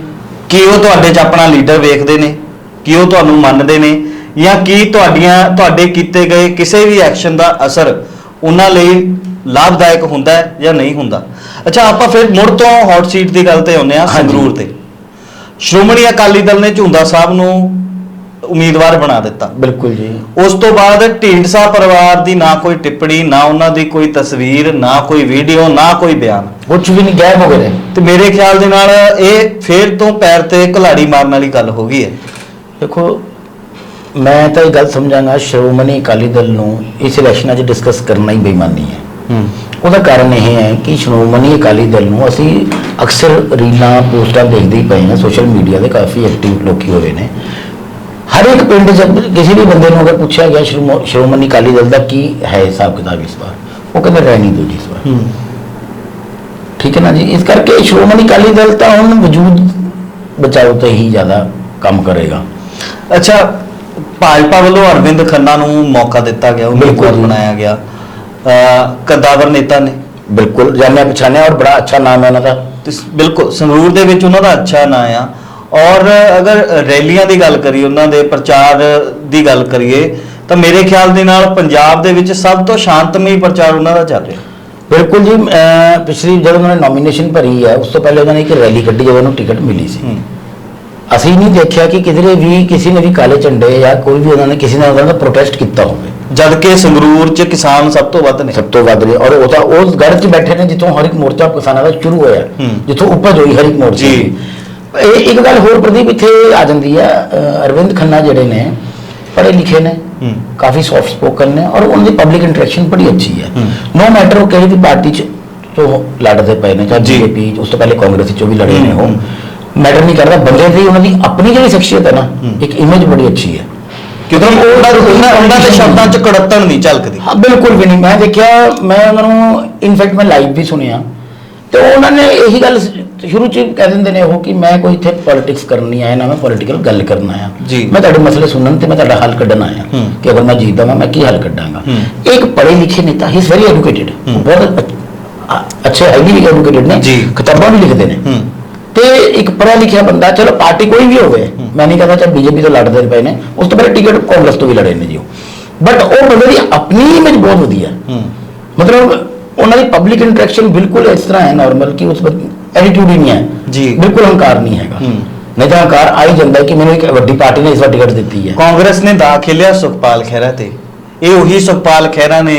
A: ਕੀ ਉਹ ਤੁਹਾਡੇ 'ਚ ਆਪਣਾ ਲੀਡਰ ਵੇਖਦੇ ਨੇ? ਕੀ ਉਹ ਤੁਹਾਨੂੰ ਮੰਨਦੇ ਨੇ? ਜਾਂ ਕੀ ਤੁਹਾਡੀਆਂ ਤੁਹਾਡੇ ਕੀਤੇ ਗਏ ਕਿਸੇ ਵੀ ਐਕਸ਼ਨ ਦਾ ਅਸਰ ਉਹਨਾਂ ਲਈ ਲਾਭਦਾਇਕ ਹੁੰਦਾ ਹੈ ਜਾਂ ਨਹੀਂ ਹੁੰਦਾ? ਅੱਛਾ ਆਪਾਂ ਫਿਰ ਮੁੜ ਤੋਂ ਹੌਟ ਸੀਟ ਦੀ ਗੱਲ ਤੇ ਆਉਂਦੇ ਆ। ਸੰਗਰੂਰ ਤੇ। ਸ਼੍ਰੋਮਣੀ ਅਕਾਲੀ ਦਲ ਨੇ ਝੁੰਦਾ ਸਾਹਿਬ ਨੂੰ ਉਮੀਦਵਾਰ ਬਣਾ ਦਿੱਤਾ।
B: ਬਿਲਕੁਲ ਜੀ।
A: ਉਸ ਤੋਂ ਬਾਅਦ ਢੀਂਡਸਾ ਪਰਿਵਾਰ ਦੀ ਨਾ ਕੋਈ ਟਿੱਪਣੀ ਨਾ ਉਹਨਾਂ ਦੀ ਕੋਈ ਤਸਵੀਰ ਨਾ ਕੋਈ ਵੀਡੀਓ ਨਾ ਕੋਈ ਬਿਆਨ।
B: ਕੁਝ ਵੀ ਨਹੀਂ ਗਾਇਬ ਹੋ ਗਏ
A: ਤੇ ਮੇਰੇ ਖਿਆਲ ਦੇ ਨਾਲ ਇਹ ਫੇਰ ਤੋਂ ਪੈਰ ਤੇ ਕੁਲਾੜੀ ਮਾਰਨ ਵਾਲੀ ਗੱਲ ਹੋ ਗਈ ਹੈ।
B: ਦੇਖੋ ਮੈਂ ਤਾਂ ਇਹ ਗੱਲ ਸਮਝਾਂਗਾ ਸ਼੍ਰੋਮਣੀ ਅਕਾਲੀ ਦਲ ਨੂੰ ਇਸ ਇਲੈਕਸ਼ਨਾਂ 'ਚ ਡਿਸਕਸ ਕਰਨਾ ਹੀ ਬੇਈਮਾਨੀ ਹੈ।
A: ਹੂੰ।
B: ਉਹਦਾ ਕਾਰਨ ਇਹ ਹੈ ਕਿ ਸ਼੍ਰੋਮਣੀ ਅਕਾਲੀ ਦਲ ਨੂੰ ਅਸੀਂ ਅਕਸਰ ਰੀਲਾਂ ਪੋਸਟਾਂ ਦੇਖਦੇ ਹੀ ਪਏ ਹਾਂ ਸੋਸ਼ਲ ਮੀਡੀਆ ਤੇ ਕਾਫੀ ਐਕਟਿਵ ਲੋਕੀ ਹੋਏ ਨੇ। ਹਰ ਇੱਕ ਪਿੰਡ 'ਚ ਕਿਸੇ ਵੀ ਬੰਦੇ ਨੂੰ ਅਗਰ ਪੁੱਛਿਆ ਗਿਆ ਸ਼੍ਰੋਮੋ- ਸ਼੍ਰੋਮਣੀ ਅਕਾਲੀ ਦਲ ਦਾ ਕੀ ਹੈ ਹਿਸਾਬ ਕਿਤਾਬ ਇਸ ਵਾਰ ਉਹ ਕਹਿੰਦਾ ਰਹਿ ਨਹੀਂ ਦੋ ਜੀ ਇਸ ਵਾਰ। ਠੀਕ ਹੈ ਨਾ ਜੀ? ਇਸ ਕਰਕੇ ਸ਼੍ਰੋਮਣੀ ਅਕਾਲੀ ਦਲ ਤਾਂ ਹੁਣ ਵਜੂਦ ਬਚਾਓ ਤੇ ਹੀ ਜ਼ਿਆਦਾ ਕੰਮ ਕਰੇਗਾ।
A: ਅੱਛਾ ਭਾਜਪਾ ਵੱਲੋਂ ਅਰਵਿੰਦ ਖੰਨਾ ਨੂੰ ਮੌਕਾ ਦਿੱਤਾ ਗਿਆ ਉਮੀਦਵਾਰ
B: ਬਿਲਕੁਲ।
A: ਬਣਾਇਆ ਗਿਆ। ਕਦਾਵਰ ਨੇਤਾ ਨੇ।
B: ਬਿਲਕੁਲ ਜਾਣਿਆ ਪਛਾਣਿਆ ਔਰ ਬੜਾ ਅੱਛਾ ਨਾਮ ਹੈ ਉਹਨਾਂ ਦਾ।
A: ਬਿਲਕੁਲ ਸੰਗਰੂਰ ਦੇ ਵਿੱਚ ਉਹਨਾਂ ਦਾ ਅੱਛਾ ਨਾਂ ਆ। ਔਰ ਅਗਰ ਰੈਲੀਆਂ ਦੀ ਗੱਲ ਕਰੀਏ ਉਹਨਾਂ ਦੇ ਪ੍ਰਚਾਰ ਦੀ ਗੱਲ ਕਰੀਏ ਤਾਂ ਮੇਰੇ ਖਿਆਲ ਦੇ ਨਾਲ ਪੰਜਾਬ ਦੇ ਵਿੱਚ ਸਭ ਤੋਂ ਸ਼ਾਂਤਮਈ ਪ੍ਰਚਾਰ ਉਹਨਾਂ ਦਾ ਚੱਲ ਰਿਹਾ।
B: ਬਿਲਕੁਲ ਜੀ ਪਿਛਲੀ ਜਦੋਂ ਉਹਨਾਂ ਨੇ ਨੋਮੀਨੇਸ਼ਨ ਭਰੀ ਹੈ ਉਸ ਤੋਂ ਪਹਿਲੇ ਉਹਨਾਂ ਨੇ ਇੱਕ ਰੈਲੀ ਕੱਢੀ ਜਦੋਂ ਉਹਨੂੰ ਟਿਕਟ ਮਿਲੀ ਸੀ। ਅਸੀਂ ਨਹੀਂ ਦੇਖਿਆ ਕਿ ਕਿਧਰੇ ਵੀ ਕਿਸੇ ਨੇ ਵੀ ਕਾਲੇ ਝੰਡੇ ਜਾਂ ਕੋਈ ਵੀ ਉਹਨਾਂ ਨੇ ਕਿਸੇ ਨੇ ਉਹਨਾਂ ਦਾ ਪ੍ਰੋਟੈਸਟ ਕੀਤਾ ਹੋਵੇ।
A: ਜਦ ਕਿ ਸੰਗਰੂਰ 'ਚ ਕਿਸਾਨ ਸਭ ਤੋਂ ਵੱਧ ਨੇ।
B: ਸਭ ਤੋਂ ਵੱਧ ਰਹੇ ਔਰ ਉਹ ਤਾਂ ਉਸ ਗੜ 'ਚ ਬੈਠੇ ਨੇ ਜਿੱਥੋਂ ਹਰ ਇੱਕ ਮੋਰਚਾ ਕਿਸਾਨਾਂ ਦਾ ਸ਼ੁਰੂ ਹੋਇਆ। ਜਿੱਥੋਂ ਉਪਜ ਹੋਈ ਹਰ ਇੱਕ ਮੋਰਚੇ
A: ਜੀ।
B: ਦੀ। ਇਹ ਇੱਕ ਗੱਲ ਹੋਰ ਪ੍ਰਦੀਪ ਇੱਥੇ ਆ ਜਾਂਦੀ ਅਹ ਅਰਵਿੰਦ ਖੰਨਾ ਜਿਹੜੇ ਨੇ ਪੜ੍ਹੇ ਲਿਖੇ ਨੇ ਕਾਫੀ ਸੌਫਟ ਸਪੋਕਨ ਨੇ ਔਰ ਉਹਨਾਂ ਦੀ ਪਬਲਿਕ ਇੰਟਰੈਕਸ਼ਨ ਬੜੀ ਅੱਛੀ ਹੈ। ਨੋ ਮੈਟਰ ਉਹ ਕਿਹੜੀ ਵੀ ਪਾਰਟੀ ਚ ਤੋਂ ਲੜਦੇ ਪਏ ਨੇ ਚਾਹੇ
A: ਜੀ।
B: ਬੀਜੇਪੀ ਉਸ ਤੋਂ ਪਹਿਲੇ ਕਾਂਗਰਸ ਚੋਂ ਵੀ ਲੜੇ ਨੇ
A: ਹੂੰ,
B: ਉਹ ਮੈਟਰ ਨਹੀਂ ਕਰਦਾ ਬੰਦੇ ਦੀ ਉਹਨਾਂ ਦੀ ਆਪਣੀ ਜਿਹੜੀ ਸ਼ਖਸੀਅਤ ਹੈ ਨਾ। ਇੱਕ ਇਮੇਜ ਬੜੀ ਅੱਛੀ ਹੈ
A: ਕਿਉਂਕਿ ਉਹਨਾਂ ਉਹਨਾਂ ਉਹਨਾਂ ਦੇ ਸ਼ਬਦਾਂ 'ਚ ਕੜੱਤਣ ਨਹੀਂ ਝਲਕਦੀ।
B: ਹਾਂ ਬਿਲਕੁਲ ਵੀ ਨਹੀਂ। ਮੈਂ ਦੇਖਿਆ ਮੈਂ ਉਹਨਾਂ ਨੂੰ ਇਨਫੈਕਟ ਮੈਂ ਲਾਈਵ ਵੀ ਸੁਣਿਆ। ਤੇ ਉਹਨਾਂ ਨੇ ਇਹੀ ਗੱਲ ਸ- ਸ਼ੁਰੂ ਚ ਕਹਿ ਦਿੰਦੇ ਨੇ ਉਹ ਕਿ ਮੈਂ ਕੋਈ ਇੱਥੇ ਪੋਲਿਟਿਕਸ ਕਰਨ ਨਹੀਂ ਆਇਆ ਨਾ ਮੈਂ ਪੋਲਿਟੀਕਲ ਗੱਲ ਕਰਨ ਆਇਆ। ਮੈਂ ਤੁਹਾਡੇ ਮਸਲੇ ਸੁਣਨ ਤੇ ਮੈਂ ਤੁਹਾਡਾ ਹੱਲ ਕੱਢਣ ਆਇਆ। ਕਿ ਅਗਰ ਮੈਂ ਜੀਤਦਾ ਮੈਂ ਕੀ ਹੱਲ ਕੱਢਾਂਗਾ। ਇੱਕ ਪੜ੍ਹੇ ਲਿਖੇ ਨੇਤਾ ਹੀ। Very educated. ਬਹੁਤ ਅੱਛ- ਹਾਈਲੀ ਐਜੂਕੇਟਿਡ ਨੇ। ਕਿਤਾਬਾਂ ਵੀ ਲਿਖਦੇ ਨੇ। ਤੇ ਇੱਕ ਪੜ੍ਹਿਆ ਲਿਖਿਆ ਬੰਦਾ ਚਲੋ ਪਾਰਟੀ ਕੋਈ ਵੀ ਹੋਵੇ ਮੈਂ ਨਹੀਂ ਕਹਿੰਦਾ ਚਾਹੇ ਬੀਜੇਪੀ ਤੋਂ ਲੜਦੇ ਪਏ ਨੇ ਉਸ ਤੋਂ ਪਹਿਲੇ ਟਿਕਟ ਕਾਂਗਰਸ ਤੋਂ ਵੀ ਲੜੇ ਨੇ ਜੀ ਬਟ ਉਹ ਬੰਦੇ ਦੀ ਆਪਣੀ ਇਮੇਜ ਬਹੁਤ ਵਧੀਆ। ਮਤਲਬ ਉਹਨਾਂ ਦੀ ਪਬਲਿਕ ਇੰਟਰੈਕਸ਼ਨ ਬਿਲਕੁਲ ਇਸ ਤਰ੍ਹਾਂ ਹੈ ਨਾਰਮਲ ਕਿ ਉਸ ਐਟੀਟਿਊਡ ਹੀ ਨਹੀਂ ਹੈ।
A: ਜੀ।
B: ਬਿਲਕੁਲ ਹੰਕਾਰ ਨਹੀਂ ਹੈਗਾ। ਨਹੀਂ ਤਾਂ ਹੰਕਾਰ ਆ ਹੀ ਜਾਂਦਾ ਕਿ ਮੈਨੂੰ ਇੱਕ ਵੱਡੀ ਪਾਰਟੀ ਨੇ ਇਸ ਵਾਰ ਟਿਕਟ ਦਿੱਤੀ ਹੈ।
A: ਕਾਂਗਰਸ ਨੇ ਦਾ ਖੇਲਿਆ ਸੁਖਪਾਲ ਖਹਿਰਾ ਤੇ। ਇਹ ਉਹੀ ਸੁਖਪਾਲ ਖਹਿਰਾ ਨੇ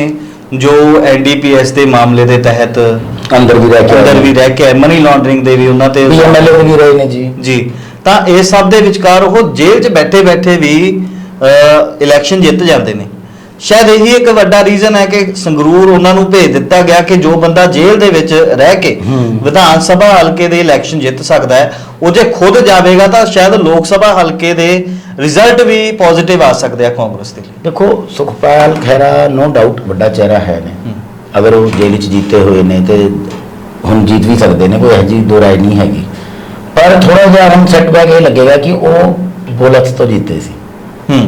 A: ਜੋ ਐਨਡੀਪੀਐਸ ਦੇ ਮਾਮਲੇ ਦੇ ਤਹਿਤ
B: ਅੰਦਰ ਵੀ ਰਹਿ ਕੇ
A: ਅੰਦਰ ਵੀ ਰਹਿ ਕੇ ਮਨੀ ਲਾਂਡਰਿੰਗ ਦੇ ਵੀ ਉਹਨਾਂ ਤੇ
B: ਐਮਐਲਏ ਵੀ ਰਹੇ ਨੇ ਜੀ।
A: ਜੀ। ਤਾਂ ਇਸ ਸਭ ਦੇ ਵਿਚਕਾਰ ਉਹ ਜੇਲ੍ਹ 'ਚ ਬੈਠੇ ਬੈਠੇ ਵੀ ਇਲੈਕਸ਼ਨ ਜਿੱਤ ਜਾਂਦੇ ਨੇ। ਸ਼ਾਇਦ ਇਹੀ ਇੱਕ ਵੱਡਾ ਰੀਜ਼ਨ ਹੈ ਕਿ ਸੰਗਰੂਰ ਉਹਨਾਂ ਨੂੰ ਭੇਜ ਦਿੱਤਾ ਗਿਆ ਕਿ ਜੋ ਬੰਦਾ ਜੇਲ੍ਹ ਦੇ ਵਿੱਚ ਰਹਿ ਕੇ। ਵਿਧਾਨ ਸਭਾ ਹਲਕੇ ਦੇ ਇਲੈਕਸ਼ਨ ਜਿੱਤ ਸਕਦਾ ਹੈ ਉਹ ਜੇ ਖੁਦ ਜਾਵੇਗਾ ਤਾਂ ਸ਼ਾਇਦ ਲੋਕ ਸਭਾ ਹਲਕੇ ਦੇ ਰਿਜ਼ਲਟ ਵੀ ਪੋਜ਼ਿਟਿਵ ਆ ਸਕਦੇ ਆ ਕਾਂਗਰਸ ਦੇ ਲਈ
B: ਦੇਖੋ ਸੁਖਪਾਲ ਖਹਿਰਾ ਨੋ ਡਾਊਟ ਵੱਡਾ ਚਿਹਰਾ ਹੈ ਨੇ। ਅਗਰ ਉਹ ਜੇਲ੍ਹ ਵਿੱਚ ਜੀਤੇ ਹੋਏ ਨੇ ਤੇ ਹੁਣ ਜੀਤ ਵੀ ਸਕਦੇ ਨੇ ਕੋਈ ਇਹੋ ਜਿਹੀ ਦੋ ਰਾਏ ਨਹੀਂ ਹੈਗੀ ਪਰ ਥੋੜਾ ਜਿਹਾ ਹਮ ਸੈਟਬੈਕ ਇਹ ਲੱਗੇਗਾ ਕਿ ਉਹ ਬੋਲਕਸ ਤੋਂ ਜੀਤੇ ਸੀ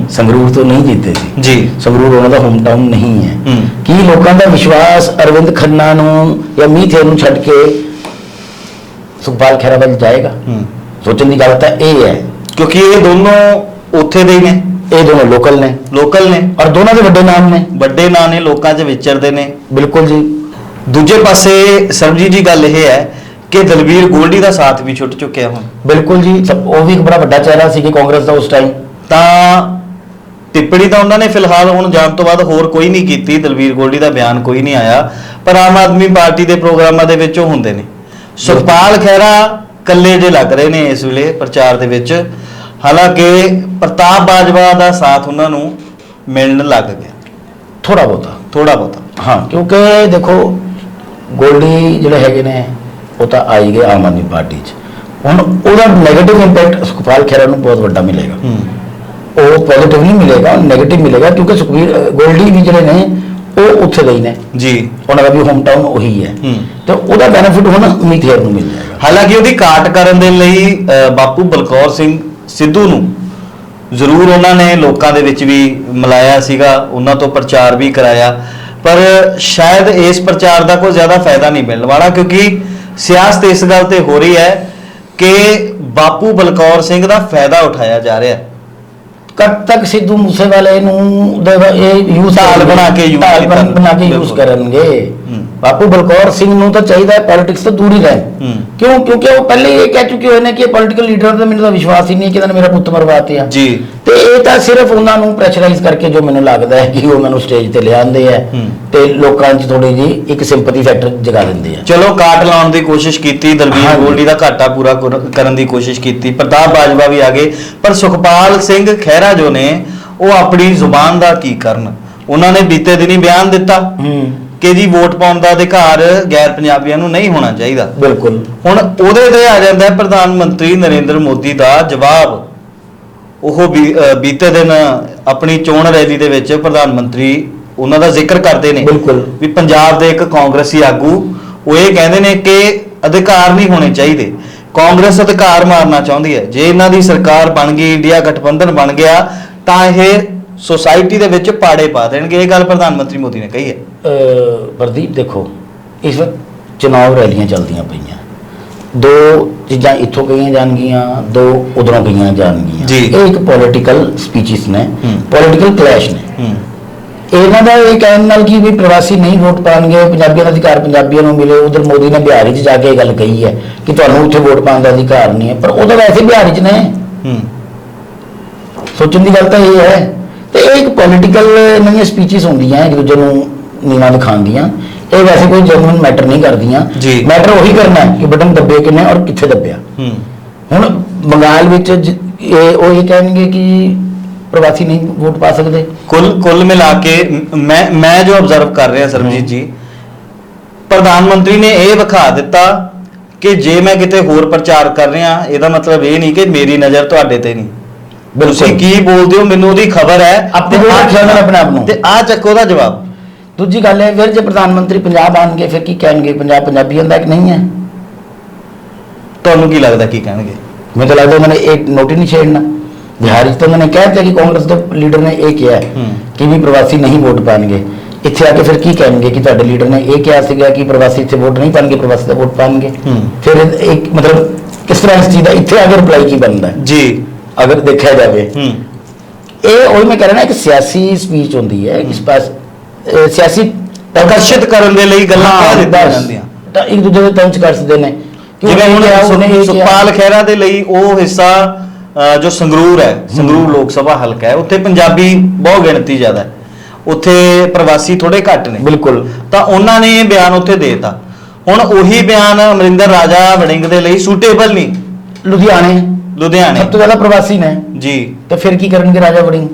B: ਸੰਗਰੂਰ ਤੋਂ ਨਹੀਂ ਜੀਤੇ ਸੀ।
A: ਜੀ।
B: ਸੰਗਰੂਰ ਉਹਨਾਂ ਦਾ ਹੋਮ ਟਾਊਨ ਨਹੀਂ ਹੈ। ਕੀ ਲੋਕਾਂ ਦਾ ਵਿਸ਼ਵਾਸ ਅਰਵਿੰਦ ਖੰਨਾ ਨੂੰ ਜਾਂ ਮੀਥੇ ਨੂੰ ਛੱਡ ਕੇ ਸੁਖਪਾਲ ਖਹਿਰਾ ਵੱਲ ਜਾਏਗਾ? ਸੋਚਣ ਦੀ ਗੱਲ ਤਾਂ ਇਹ ਹੈ।
A: ਕਿਉਂਕਿ ਇਹ ਦੋਨੋਂ ਉੱਥੇ ਦੇ ਨੇ।
B: ਇਹ ਦੋਨੋਂ ਲੋਕਲ ਨੇ।
A: ਲੋਕਲ ਨੇ।
B: ਔਰ ਦੋਨਾਂ ਦੇ ਵੱਡੇ ਨਾਮ ਨੇ।
A: ਵੱਡੇ ਨਾਂ ਨੇ ਲੋਕਾਂ 'ਚ ਵਿਚਰਦੇ ਨੇ।
B: ਬਿਲਕੁਲ ਜੀ।
A: ਦੂਜੇ ਪਾਸੇ ਸਰਬਜੀਤ ਜੀ ਗੱਲ ਇਹ ਹੈ ਕਿ ਦਲਬੀਰ ਗੋਲਡੀ ਦਾ ਸਾਥ ਵੀ ਛੁੱਟ ਚੁੱਕਿਆ ਹੁਣ।
B: ਬਿਲਕੁਲ ਜੀ। ਉਹ ਵੀ ਇੱਕ ਬੜਾ ਵੱਡਾ ਚਿਹਰਾ ਸੀ ਕਿ ਕਾਂਗਰਸ ਦਾ ਉਸ ਟਾਈਮ
A: ਤਾਂ ਟਿੱਪਣੀ ਤਾਂ ਉਹਨਾਂ ਨੇ ਫਿਲਹਾਲ ਹੁਣ ਜਾਣ ਤੋਂ ਬਾਅਦ ਹੋਰ ਕੋਈ ਨਹੀਂ ਕੀਤੀ ਦਲਬੀਰ ਗੋਲਡੀ ਦਾ ਬਿਆਨ ਕੋਈ ਨਹੀਂ ਆਇਆ ਪਰ ਆਮ ਆਦਮੀ ਪਾਰਟੀ ਦੇ ਪ੍ਰੋਗਰਾਮਾਂ ਦੇ ਵਿੱਚ ਉਹ ਹੁੰਦੇ ਨੇ। ਸੁਖਪਾਲ ਖਹਿਰਾ ਕੱਲੇ ਜੇ ਲੱਗ ਰਹੇ ਨੇ ਇਸ ਵੇਲੇ ਪ੍ਰਚਾਰ ਦੇ ਵਿੱਚ ਹਾਲਾਂਕਿ ਪ੍ਰਤਾਪ ਬਾਜਵਾ ਦਾ ਸਾਥ ਉਹਨਾਂ ਨੂੰ ਮਿਲਣ ਲੱਗ ਗਿਆ।
B: ਥੋੜਾ ਬਹੁਤਾ।
A: ਥੋੜਾ ਬਹੁਤਾ।
B: ਹਾਂ ਕਿਉਂਕਿ ਦੇਖੋ ਗੋਲਡੀ ਜਿਹੜੇ ਹੈਗੇ ਨੇ ਉਹ ਤਾਂ ਆਈ ਗਏ ਆਮ ਆਦਮੀ ਪਾਰਟੀ 'ਚ। ਹੁਣ ਉਹਦਾ 네ਗੇਟਿਵ ਇੰਪੈਕਟ ਸੁਖਪਾਲ ਖਹਿਰਾ ਨੂੰ ਬਹੁਤ ਵੱਡਾ ਮਿਲੇਗਾ।
A: ਹੂੰ।
B: ਉਹ ਪੋਜ਼ਿਟਿਵ ਨਹੀਂ ਮਿਲੇਗਾ 네ਗੇਟਿਵ ਮਿਲੇਗਾ ਕਿਉਂਕਿ ਸੁਖਬੀਰ ਅ, ਗੋਲਡੀ ਵੀ ਜਿਹੜੇ ਨੇ ਉਹ ਉੱਥੇ ਗਈ ਨੇ।
A: ਜੀ।
B: ਉਹਨਾਂ ਦਾ ਵੀ ਹੋਮ ਟਾਊਨ ਉਹੀ ਹੈ।
A: ਹੂੰ।
B: ਤੇ ਉਹਦਾ ਬੈਨੀਫਿਟ ਹੁਣ ਅਮਿਤ ਹੇਰ ਨੂੰ ਮਿਲ ਜਾਏਗਾ।
A: ਹਾਲਾਂਕਿ ਉਹਦੀ ਕਾਟ ਕਰਨ ਦੇ ਲਈ ਬਾਪੂ ਬਲਕੌਰ ਸਿੰਘ ਸਿੱਧੂ ਨੂੰ ਜ਼ਰੂਰ ਉਹਨਾਂ ਨੇ ਲੋਕਾਂ ਦੇ ਵਿੱਚ ਵੀ ਮਿਲਾਇਆ ਸੀਗਾ ਉਹਨਾਂ ਤੋਂ ਪ੍ਰਚਾਰ ਵੀ ਕਰਾਇਆ। ਪਰ ਸ਼ਾਇਦ ਇਸ ਪ੍ਰਚਾਰ ਦਾ ਕੋਈ ਜ਼ਿਆਦਾ ਫਾਇਦਾ ਨਹੀਂ ਮਿਲਣ ਵਾਲਾ ਕਿਉਂਕਿ ਸਿਆਸਤ ਇਸ ਗੱਲ ਤੇ ਹੋ ਰਹੀ ਹੈ ਕਿ ਬਾਪੂ ਬਲਕੌਰ ਸਿੰਘ ਦਾ ਫਾਇਦਾ ਉਠਾਇਆ ਜਾ ਰਿਹਾ। ਹੈ
B: ਕਦ ਤੱਕ ਸਿੱਧੂ ਮੂਸੇਵਾਲੇ ਨੂੰ ਦੇ- ਇਹ ਯੂਜ਼
A: ਢਾਲ ਬਣਾ ਕੇ use
B: ਢਾਲ ਬਣ-
A: ਕੀਤਾ।
B: ਬਣਾ ਕੇ ਯੂਜ਼
A: ਬਿਲਕੁਲ।
B: ਕਰਨਗੇ। ਬਾਪੂ ਬਲਕੌਰ ਸਿੰਘ ਨੂੰ ਤਾਂ ਚਾਹੀਦਾ ਹੈ ਪੋਲਿਟਿਕਸ ਤੋਂ ਦੂਰ ਹੀ ਰਹਿਣ।
A: ਹੂੰ।
B: ਕਿਉਂ? ਕਿਉਂਕਿ ਉਹ ਪਹਿਲੇ ਇਹ ਕਹਿ ਚੁੱਕੇ ਹੋਏ ਨੇ ਕਿ ਪੋਲਿਟੀਕਲ ਲੀਡਰ ਦਾ ਮੈਨੂੰ ਤਾਂ ਵਿਸ਼ਵਾਸ ਹੀ ਨਹੀਂ ਕਿ ਇਹਨਾਂ ਨੇ ਮੇਰਾ ਪੁੱਤ ਮਰਵਾਤੇ ਆ।
A: ਜੀ।
B: ਤੇ ਇਹ ਤਾਂ ਸਿਰਫ ਉਹਨਾਂ ਨੂੰ ਪ੍ਰੈਸ਼ਰਾਈਜ਼ ਕਰਕੇ ਜੋ ਮੈਨੂੰ ਲੱਗਦਾ ਹੈ ਕਿ ਉਹ ਮੈਨੂੰ ਸਟੇਜ ਤੇ ਲਿਆਉਂਦੇ ਆ। ਤੇ ਲੋਕਾਂ 'ਚ ਥੋੜੀ ਜੀ ਇੱਕ ਸਿੰਪਥੀ ਫੈਕਟਰ ਜਗਾ ਦਿੰਦੇ ਆ।
A: ਚਲੋ ਕਾਟ ਲਾਉਣ ਦੀ ਕੋਸ਼ਿਸ਼ ਕੀਤੀ ਦਲਵੀਰ
B: ਹਾਂਜੀ।
A: ਗੋਲਡੀ ਦਾ ਘਾਟਾ ਪੂਰਾ ਕਰ- ਕਰਨ ਦੀ ਕੋਸ਼ਿਸ਼ ਕੀਤੀ। ਪ੍ਰਤਾਪ ਬਾਜਵਾ ਵੀ ਆ ਗਏ। ਪਰ ਸੁਖਪਾਲ ਸਿੰਘ ਖਹਿਰਾ ਜੋ ਨੇ ਉਹ ਆਪਣੀ ਜ਼ੁਬਾਨ ਦਾ ਕੀ ਕਰਨ? ਉਹਨਾਂ ਨੇ ਬੀਤੇ ਦਿਨੀ ਬਿਆਨ ਦਿੱਤਾ।
B: ਹੂੰ।
A: ਕਿ ਜੀ ਵੋਟ ਪਾਉਣ ਦਾ ਅਧਿਕਾਰ ਗੈਰ ਪੰਜਾਬੀਆਂ ਨੂੰ ਨਹੀਂ ਹੋਣਾ ਚਾਹੀਦਾ।
B: ਬਿਲਕੁਲ।
A: ਹੁਣ ਉਹਦੇ ਤੇ ਆ ਜਾਂਦਾ ਹੈ ਪ੍ਰਧਾਨ ਮੰਤਰੀ ਨਰਿੰਦਰ ਮੋਦੀ ਦਾ ਜਵਾਬ। ਉਹ ਬੀਤੇ ਦਿਨ ਆਪਣੀ ਚੋਣ ਰੈਲੀ ਦੇ ਵਿੱਚ ਪ੍ਰਧਾਨ ਮੰਤਰੀ ਉਹਨਾਂ ਦਾ ਜ਼ਿਕਰ ਕਰਦੇ ਨੇ
B: ਬਿਲਕੁਲ।
A: ਵੀ ਪੰਜਾਬ ਦੇ ਇੱਕ ਕਾਂਗਰਸੀ ਆਗੂ ਉਹ ਇਹ ਕਹਿੰਦੇ ਨੇ ਕਿ ਅਧਿਕਾਰ ਨਹੀਂ ਹੋਣੇ ਚਾਹੀਦੇ। ਕਾਂਗਰਸ ਅਧਿਕਾਰ ਮਾਰਨਾ ਚਾਹੁੰਦੀ ਹੈ। ਜੇ ਇਹਨਾਂ ਦੀ ਸਰਕਾਰ ਬਣ ਗਈ ਇੰਡੀਆ ਗਠਬੰਧਨ ਬਣ ਗਿਆ ਤਾਂ ਇਹ ਸੋਸਾਇਟੀ ਦੇ ਵਿੱਚ ਪਾੜੇ ਪਾ ਦੇਣਗੇ। ਇਹ ਗੱਲ ਪ੍ਰਧਾਨ ਮੰਤਰੀ ਮੋਦੀ ਨੇ ਕਹੀ ਹੈ।
B: ਪ੍ਰਦੀਪ ਦੇਖੋ ਇਸ ਵਕਤ ਚੁਣਾਵ ਰੈਲੀਆਂ ਚੱਲਦੀਆਂ ਪਈਆਂ। ਦੋ ਚੀਜ਼ਾਂ ਇੱਥੋਂ ਗਈਆਂ ਜਾਣਗੀਆਂ ਦੋ ਉਧਰੋਂ ਗਈਆਂ ਜਾਣਗੀਆਂ। ਇਹ ਇੱਕ ਪੋਲਿਟੀਕਲ ਸਪੀਚਸ ਨੇ। ਪੋਲਿਟੀਕਲ ਕਲੈਸ਼ ਨੇ। ਇਹਨਾਂ ਦਾ ਇਹ ਕਹਿਣ ਨਾਲ ਕਿ ਵੀ ਪ੍ਰਵਾਸੀ ਨਹੀਂ ਵੋਟ ਪਾਣਗੇ ਪੰਜਾਬੀਆਂ ਦਾ ਅਧਿਕਾਰ ਪੰਜਾਬੀਆਂ ਨੂੰ ਮਿਲੇ। ਉਧਰ ਮੋਦੀ ਨੇ ਬਿਹਾਰੀ 'ਚ ਜਾ ਕੇ ਇਹ ਗੱਲ ਕਹੀ ਹੈ ਕਿ ਤੁਹਾਨੂੰ ਉੱਥੇ ਵੋਟ ਪਾਉਣ ਦਾ ਅਧਿਕਾਰ ਨਹੀਂ ਹੈ। ਪਰ ਉਹ ਤਾਂ ਵੈਸੇ ਬਿਹਾਰੀ 'ਚ ਨੇ। ਸੋਚਣ ਦੀ ਗੱਲ ਤਾਂ ਇਹ ਹੈ। ਤੇ ਇਹ ਇੱਕ ਪੋਲਿਟੀਕਲ ਨਵੀਆਂ ਸਪੀਚਸ ਹੁੰਦੀਆਂ ਇੱਕ ਦੂਜੇ ਨੂੰ ਨੀਵਾਂ ਦਿਖਾਉਣ ਦੀਆਂ ਇਹ ਵੈਸੇ ਕੋਈ ਜੈਨੂਇਨ ਮੈਟਰ ਨਹੀਂ ਕਰਦੀਆਂ।
A: ਜੀ।
B: ਮੈਟਰ ਉਹੀ ਕਰਨਾ ਹੈ ਕਿ ਬਟਨ ਦੱਬੇ ਕਿੰਨੇ ਔਰ ਕਿੱਥੇ ਦੱਬਿਆ।
A: ਹੂੰ।
B: ਹੁਣ ਬੰਗਾਲ ਵਿੱਚ ਜ- ਇਹ ਉਹ ਇਹ ਕਹਿਣਗੇ ਕਿ ਪ੍ਰਵਾਸੀ ਨਹੀਂ ਵੋਟ ਪਾ ਸਕਦੇ।
A: ਕੁੱਲ ਕੁੱਲ ਮਿਲਾ ਕੇ ਮ- ਮੈਂ ਮੈਂ ਜੋ ਅਬਜ਼ਰਵ ਕਰ ਰਿਹਾ ਸਰਬਜੀਤ ਜੀ ਪ੍ਰਧਾਨ ਮੰਤਰੀ ਨੇ ਇਹ ਵਿਖਾ ਦਿੱਤਾ ਕਿ ਜੇ ਮੈਂ ਕਿਤੇ ਹੋਰ ਪ੍ਰਚਾਰ ਕਰ ਰਿਹਾ ਇਹਦਾ ਮਤਲਬ ਇਹ ਨਹੀਂ ਕਿ ਮੇਰੀ ਨਜ਼ਰ ਤੁਹਾਡੇ ਤੇ ਨਹੀਂ। ਤੁਸੀਂ ਕੀ ਬੋਲਦੇ ਹੋ ਮੈਨੂੰ ਉਹਦੀ ਖਬਰ ਹੈ।
B: ਆਪਣੇ
A: ਤੇ
B: ਕੋਲ
A: ਆਹ-
B: ਰੱਖਿਆ ਉਹਨਾਂ ਨੇ ਆਪਣੇ ਆਪ ਨੂੰ।
A: ਤੇ ਆ ਚੱਕੋ ਦਾ ਜਵਾਬ।
B: ਦੂਜੀ ਗੱਲ ਹੈ ਫਿਰ ਜੇ ਪ੍ਰਧਾਨ ਮੰਤਰੀ ਪੰਜਾਬ ਆਣਗੇ ਫਿਰ ਕੀ ਕਹਿਣਗੇ? ਪੰਜਾਬ ਪੰਜਾਬੀਆਂ ਦਾ ਕਿ ਨਹੀਂ ਹੈ?
A: ਤੁਹਾਨੂੰ ਕੀ ਲੱਗਦਾ ਕੀ ਕਹਿਣਗੇ?
B: ਮੈਨੂੰ ਤਾਂ ਲੱਗਦਾ ਉਹਨਾਂ ਨੇ ਇਹ ਨੋਟ ਹੀ ਨਹੀਂ ਛੇੜਨਾ। ਬਿਹਾਰ 'ਚ ਤਾਂ ਉਹਨਾਂ ਨੇ ਕਹਿ ਦਿੱਤਾ ਕਿ ਕਾਂਗਰਸ ਦੇ ਲੀਡਰ ਨੇ ਇਹ ਕਿਹਾ। ਕਿ ਵੀ ਪ੍ਰਵਾਸੀ ਨਹੀਂ ਵੋਟ ਪਾਣਗੇ। ਇੱਥੇ ਆ ਕੇ ਫਿਰ ਕੀ ਕਹਿਣਗੇ ਕਿ ਤੁਹਾਡੇ ਲੀਡਰ ਨੇ ਇਹ ਕਿਹਾ ਸੀਗਾ ਕਿ ਪ੍ਰਵਾਸੀ ਇੱਥੇ ਵੋਟ ਨਹੀਂ ਪਾਣਗੇ ਪ੍ਰਵਾਸੀ ਤਾਂ ਵੋਟ ਪਾਣਗੇ। ਫਿਰ ਇੱਕ ਮਤਲਬ ਕਿਸ ਤਰ੍ਹਾਂ ਇਸ ਚੀਜ਼ ਦਾ ਇੱਥੇ ਆ ਕੇ ਰਿਪਲਾਈ ਕੀ ਬਣਦਾ?
A: ਜੀ।
B: ਅਗਰ ਦੇਖਿਆ ਜਾਵੇ।
A: ਹੂੰ।
B: ਇਹ ਉਹੀ ਮੈਂ ਕਹਿ ਰਿਹਾ ਨਾ ਇੱਕ ਸਿਆਸੀ ਸਪੀਚ ਹੁੰਦੀ ਹੈ ਇਸ ਪਾਸ ਸਿਆਸੀ
A: ਆਕਰਸ਼ਿਤ ਕਰਨ ਦੇ ਲਈ ਗੱਲਾਂ ਕਹਿ ਦਿੱਤੀਆਂ। ਜਾਂਦੀਆਂ।
B: ਤਾਂ ਇੱਕ ਦੂਜੇ ਦੇ ਤੰਜ ਕਰਦੇ ਨੇ। ਕਿ
A: ਜਿਵੇਂ ਹੁਣ। ਸੁਖਪਾਲ ਖਹਿਰਾ ਦੇ ਲਈ ਉਹ ਹਿੱਸਾ ਜੋ ਸੰਗਰੂਰ ਹੈ ਸੰਗਰੂਰ ਲੋਕ ਸਭਾ ਹਲਕਾ ਹੈ ਉੱਥੇ ਪੰਜਾਬੀ ਬਹੁ ਗਿਣਤੀ ਜ਼ਿਆਦਾ ਹੈ। ਉੱਥੇ ਪ੍ਰਵਾਸੀ ਥੋੜੇ ਘੱਟ ਨੇ।
B: ਬਿਲਕੁਲ।
A: ਤਾਂ ਉਹਨਾਂ ਨੇ ਬਿਆਨ ਉੱਥੇ ਦੇਤਾ। ਹੁਣ ਉਹੀ ਬਿਆਨ ਅਮਰਿੰਦਰ ਰਾਜਾ ਵੜਿੰਗ ਦੇ ਲਈ ਸੂਟੇਬਲ ਨਹੀਂ।
B: ਲੁਧਿਆਣੇ।
A: ਲੁਧਿਆਣੇ।
B: ਸਭ ਤੋਂ ਜ਼ਿਆਦਾ ਪ੍ਰਵਾਸੀ ਨੇ।
A: ਜੀ।
B: ਤੇ ਫਿਰ ਕੀ ਕਰਨਗੇ ਰਾਜਾ ਵੜਿੰਗ?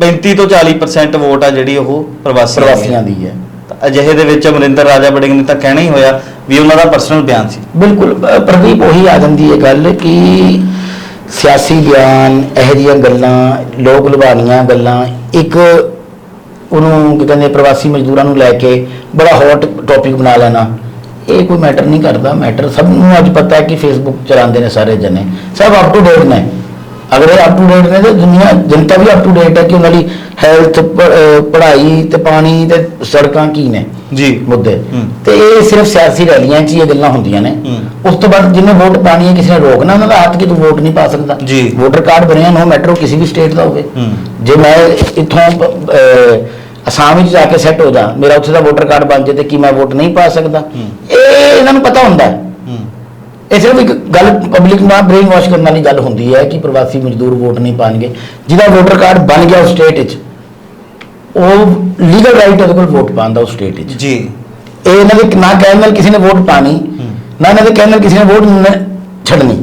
A: 35 ਤੋਂ 40% ਵੋਟ ਆ ਜਿਹੜੀ ਉਹ ਪ੍ਰਵਾਸੀ
B: ਪ੍ਰਵਾਸੀਆਂ ਦੀ ਹੈ।
A: ਅਜਿਹੇ ਦੇ ਵਿੱਚ ਅਮਰਿੰਦਰ ਰਾਜਾ ਵੜਿੰਗ ਨੇ ਤਾਂ ਕਹਿਣਾ ਹੀ ਹੋਇਆ ਵੀ ਉਹਨਾਂ ਦਾ ਪਰਸਨਲ ਬਿਆਨ ਸੀ।
B: ਬਿਲਕੁਲ ਪ੍ਰਦੀਪ ਉਹੀ ਆ ਜਾਂਦੀ ਹੈ ਗੱਲ ਕਿ ਸਿਆਸੀ ਬਿਆਨ ਇਹੋ ਜਿਹੀਆਂ ਗੱਲਾਂ ਲੋਕ ਲੁਭਾਣੀਆਂ ਗੱਲਾਂ ਇੱਕ ਉਹਨੂੰ ਕੀ ਕਹਿੰਦੇ ਪ੍ਰਵਾਸੀ ਮਜ਼ਦੂਰਾਂ ਨੂੰ ਲੈ ਕੇ ਬੜਾ ਹੌਟ ਟੌਪਿਕ ਬਣਾ ਲੈਣਾ। ਇਹ ਕੋਈ ਮੈਟਰ ਨਹੀਂ ਕਰਦਾ ਮੈਟਰ ਸਭ ਨੂੰ ਅੱਜ ਪਤਾ ਹੈ ਕਿ ਫੇਸਬੁੱਕ ਚਲਾਉਂਦੇ ਨੇ ਸਾਰੇ ਜਣੇ ਸਭ ਅਪ ਟੂ ਡੇਟ ਨੇ ਅਗਰ ਇਹ ਅਪ ਟੂ ਡੇਟ ਨੇ ਤੇ ਦੁਨੀਆ ਜਨਤਾ ਵੀ ਅਪ ਟੂ ਡੇਟ ਹੈ ਕਿ ਉਹਨਾਂ ਦੀ ਹੈਲਥ ਪੜ੍ਹਾਈ ਤੇ ਪਾਣੀ ਤੇ ਸੜਕਾਂ ਕੀ ਨੇ
A: ਜੀ
B: ਮੁੱਦੇ। ਤੇ ਇਹ ਸਿਰਫ ਸਿਆਸੀ ਰੈਲੀਆਂ 'ਚ ਇਹ ਗੱਲਾਂ ਹੁੰਦੀਆਂ ਨੇ। ਉਸ ਤੋਂ ਬਾਅਦ ਜਿਹਨੇ ਵੋਟ ਪਾਣੀ ਹੈ ਕਿਸੇ ਨੇ ਰੋਕਣਾ ਉਹਨਾਂ ਦਾ ਹੱਥ ਕਿ ਤੂੰ ਵੋਟ ਨਹੀਂ ਪਾ ਸਕਦਾ
A: ਜੀ।
B: ਵੋਟਰ ਕਾਰਡ ਬਣਿਆ ਨੋ ਮੈਟਰੋ ਕਿਸੇ ਵੀ ਸਟੇਟ ਦਾ ਹੋਵੇ। ਜੇ ਮੈਂ ਇੱਥੋਂ ਅਸਾਮ ਵਿੱਚ ਜਾ ਕੇ ਸੈੱਟ ਹੋ ਜਾ ਮੇਰਾ ਉੱਥੇ ਦਾ ਵੋਟਰ ਕਾਰਡ ਬਣ ਜੇ ਤੇ ਕੀ ਮੈਂ ਵੋਟ ਨਹੀਂ ਪਾ ਸਕਦਾ। ਇਹ ਇਹਨਾਂ ਨੂੰ ਪਤਾ ਹੁੰਦਾ ਹੈ। ਇਹ ਸਿਰਫ ਇੱਕ ਗੱਲ ਪਬਲਿਕ ਨੂੰ ਬ੍ਰੇਨ ਵਾਸ਼ ਕਰਨ ਵਾਲੀ ਗੱਲ ਹੁੰਦੀ ਹੈ ਕਿ ਪ੍ਰਵਾਸੀ ਮਜ਼ਦੂਰ ਵੋਟ ਨਹੀਂ ਪਾਣਗੇ। ਜਿਹਦਾ ਵੋਟਰ ਕਾਰਡ ਬਣ ਗਿਆ ਉਸ ਸਟੇਟ ਵਿੱਚ ਉਹ ਲੀਗਲ ਰਾਈਟ ਉਹਦੇ ਕੋਲ ਵੋਟ ਪਾਉਣ ਦਾ ਉਸ ਸਟੇਟ ਵਿੱਚ।
A: ਜੀ।
B: ਇਹ ਇਹਨਾਂ ਦੇ ਨਾ ਕਹਿਣ ਨਾਲ ਕਿਸੇ ਨੇ ਵੋਟ ਪਾਣੀ ਨਾ ਇਹਨਾਂ ਦੇ ਕਹਿਣ ਨਾਲ ਕਿਸੇ ਨੇ ਵੋਟ ਛੱਡਣੀ।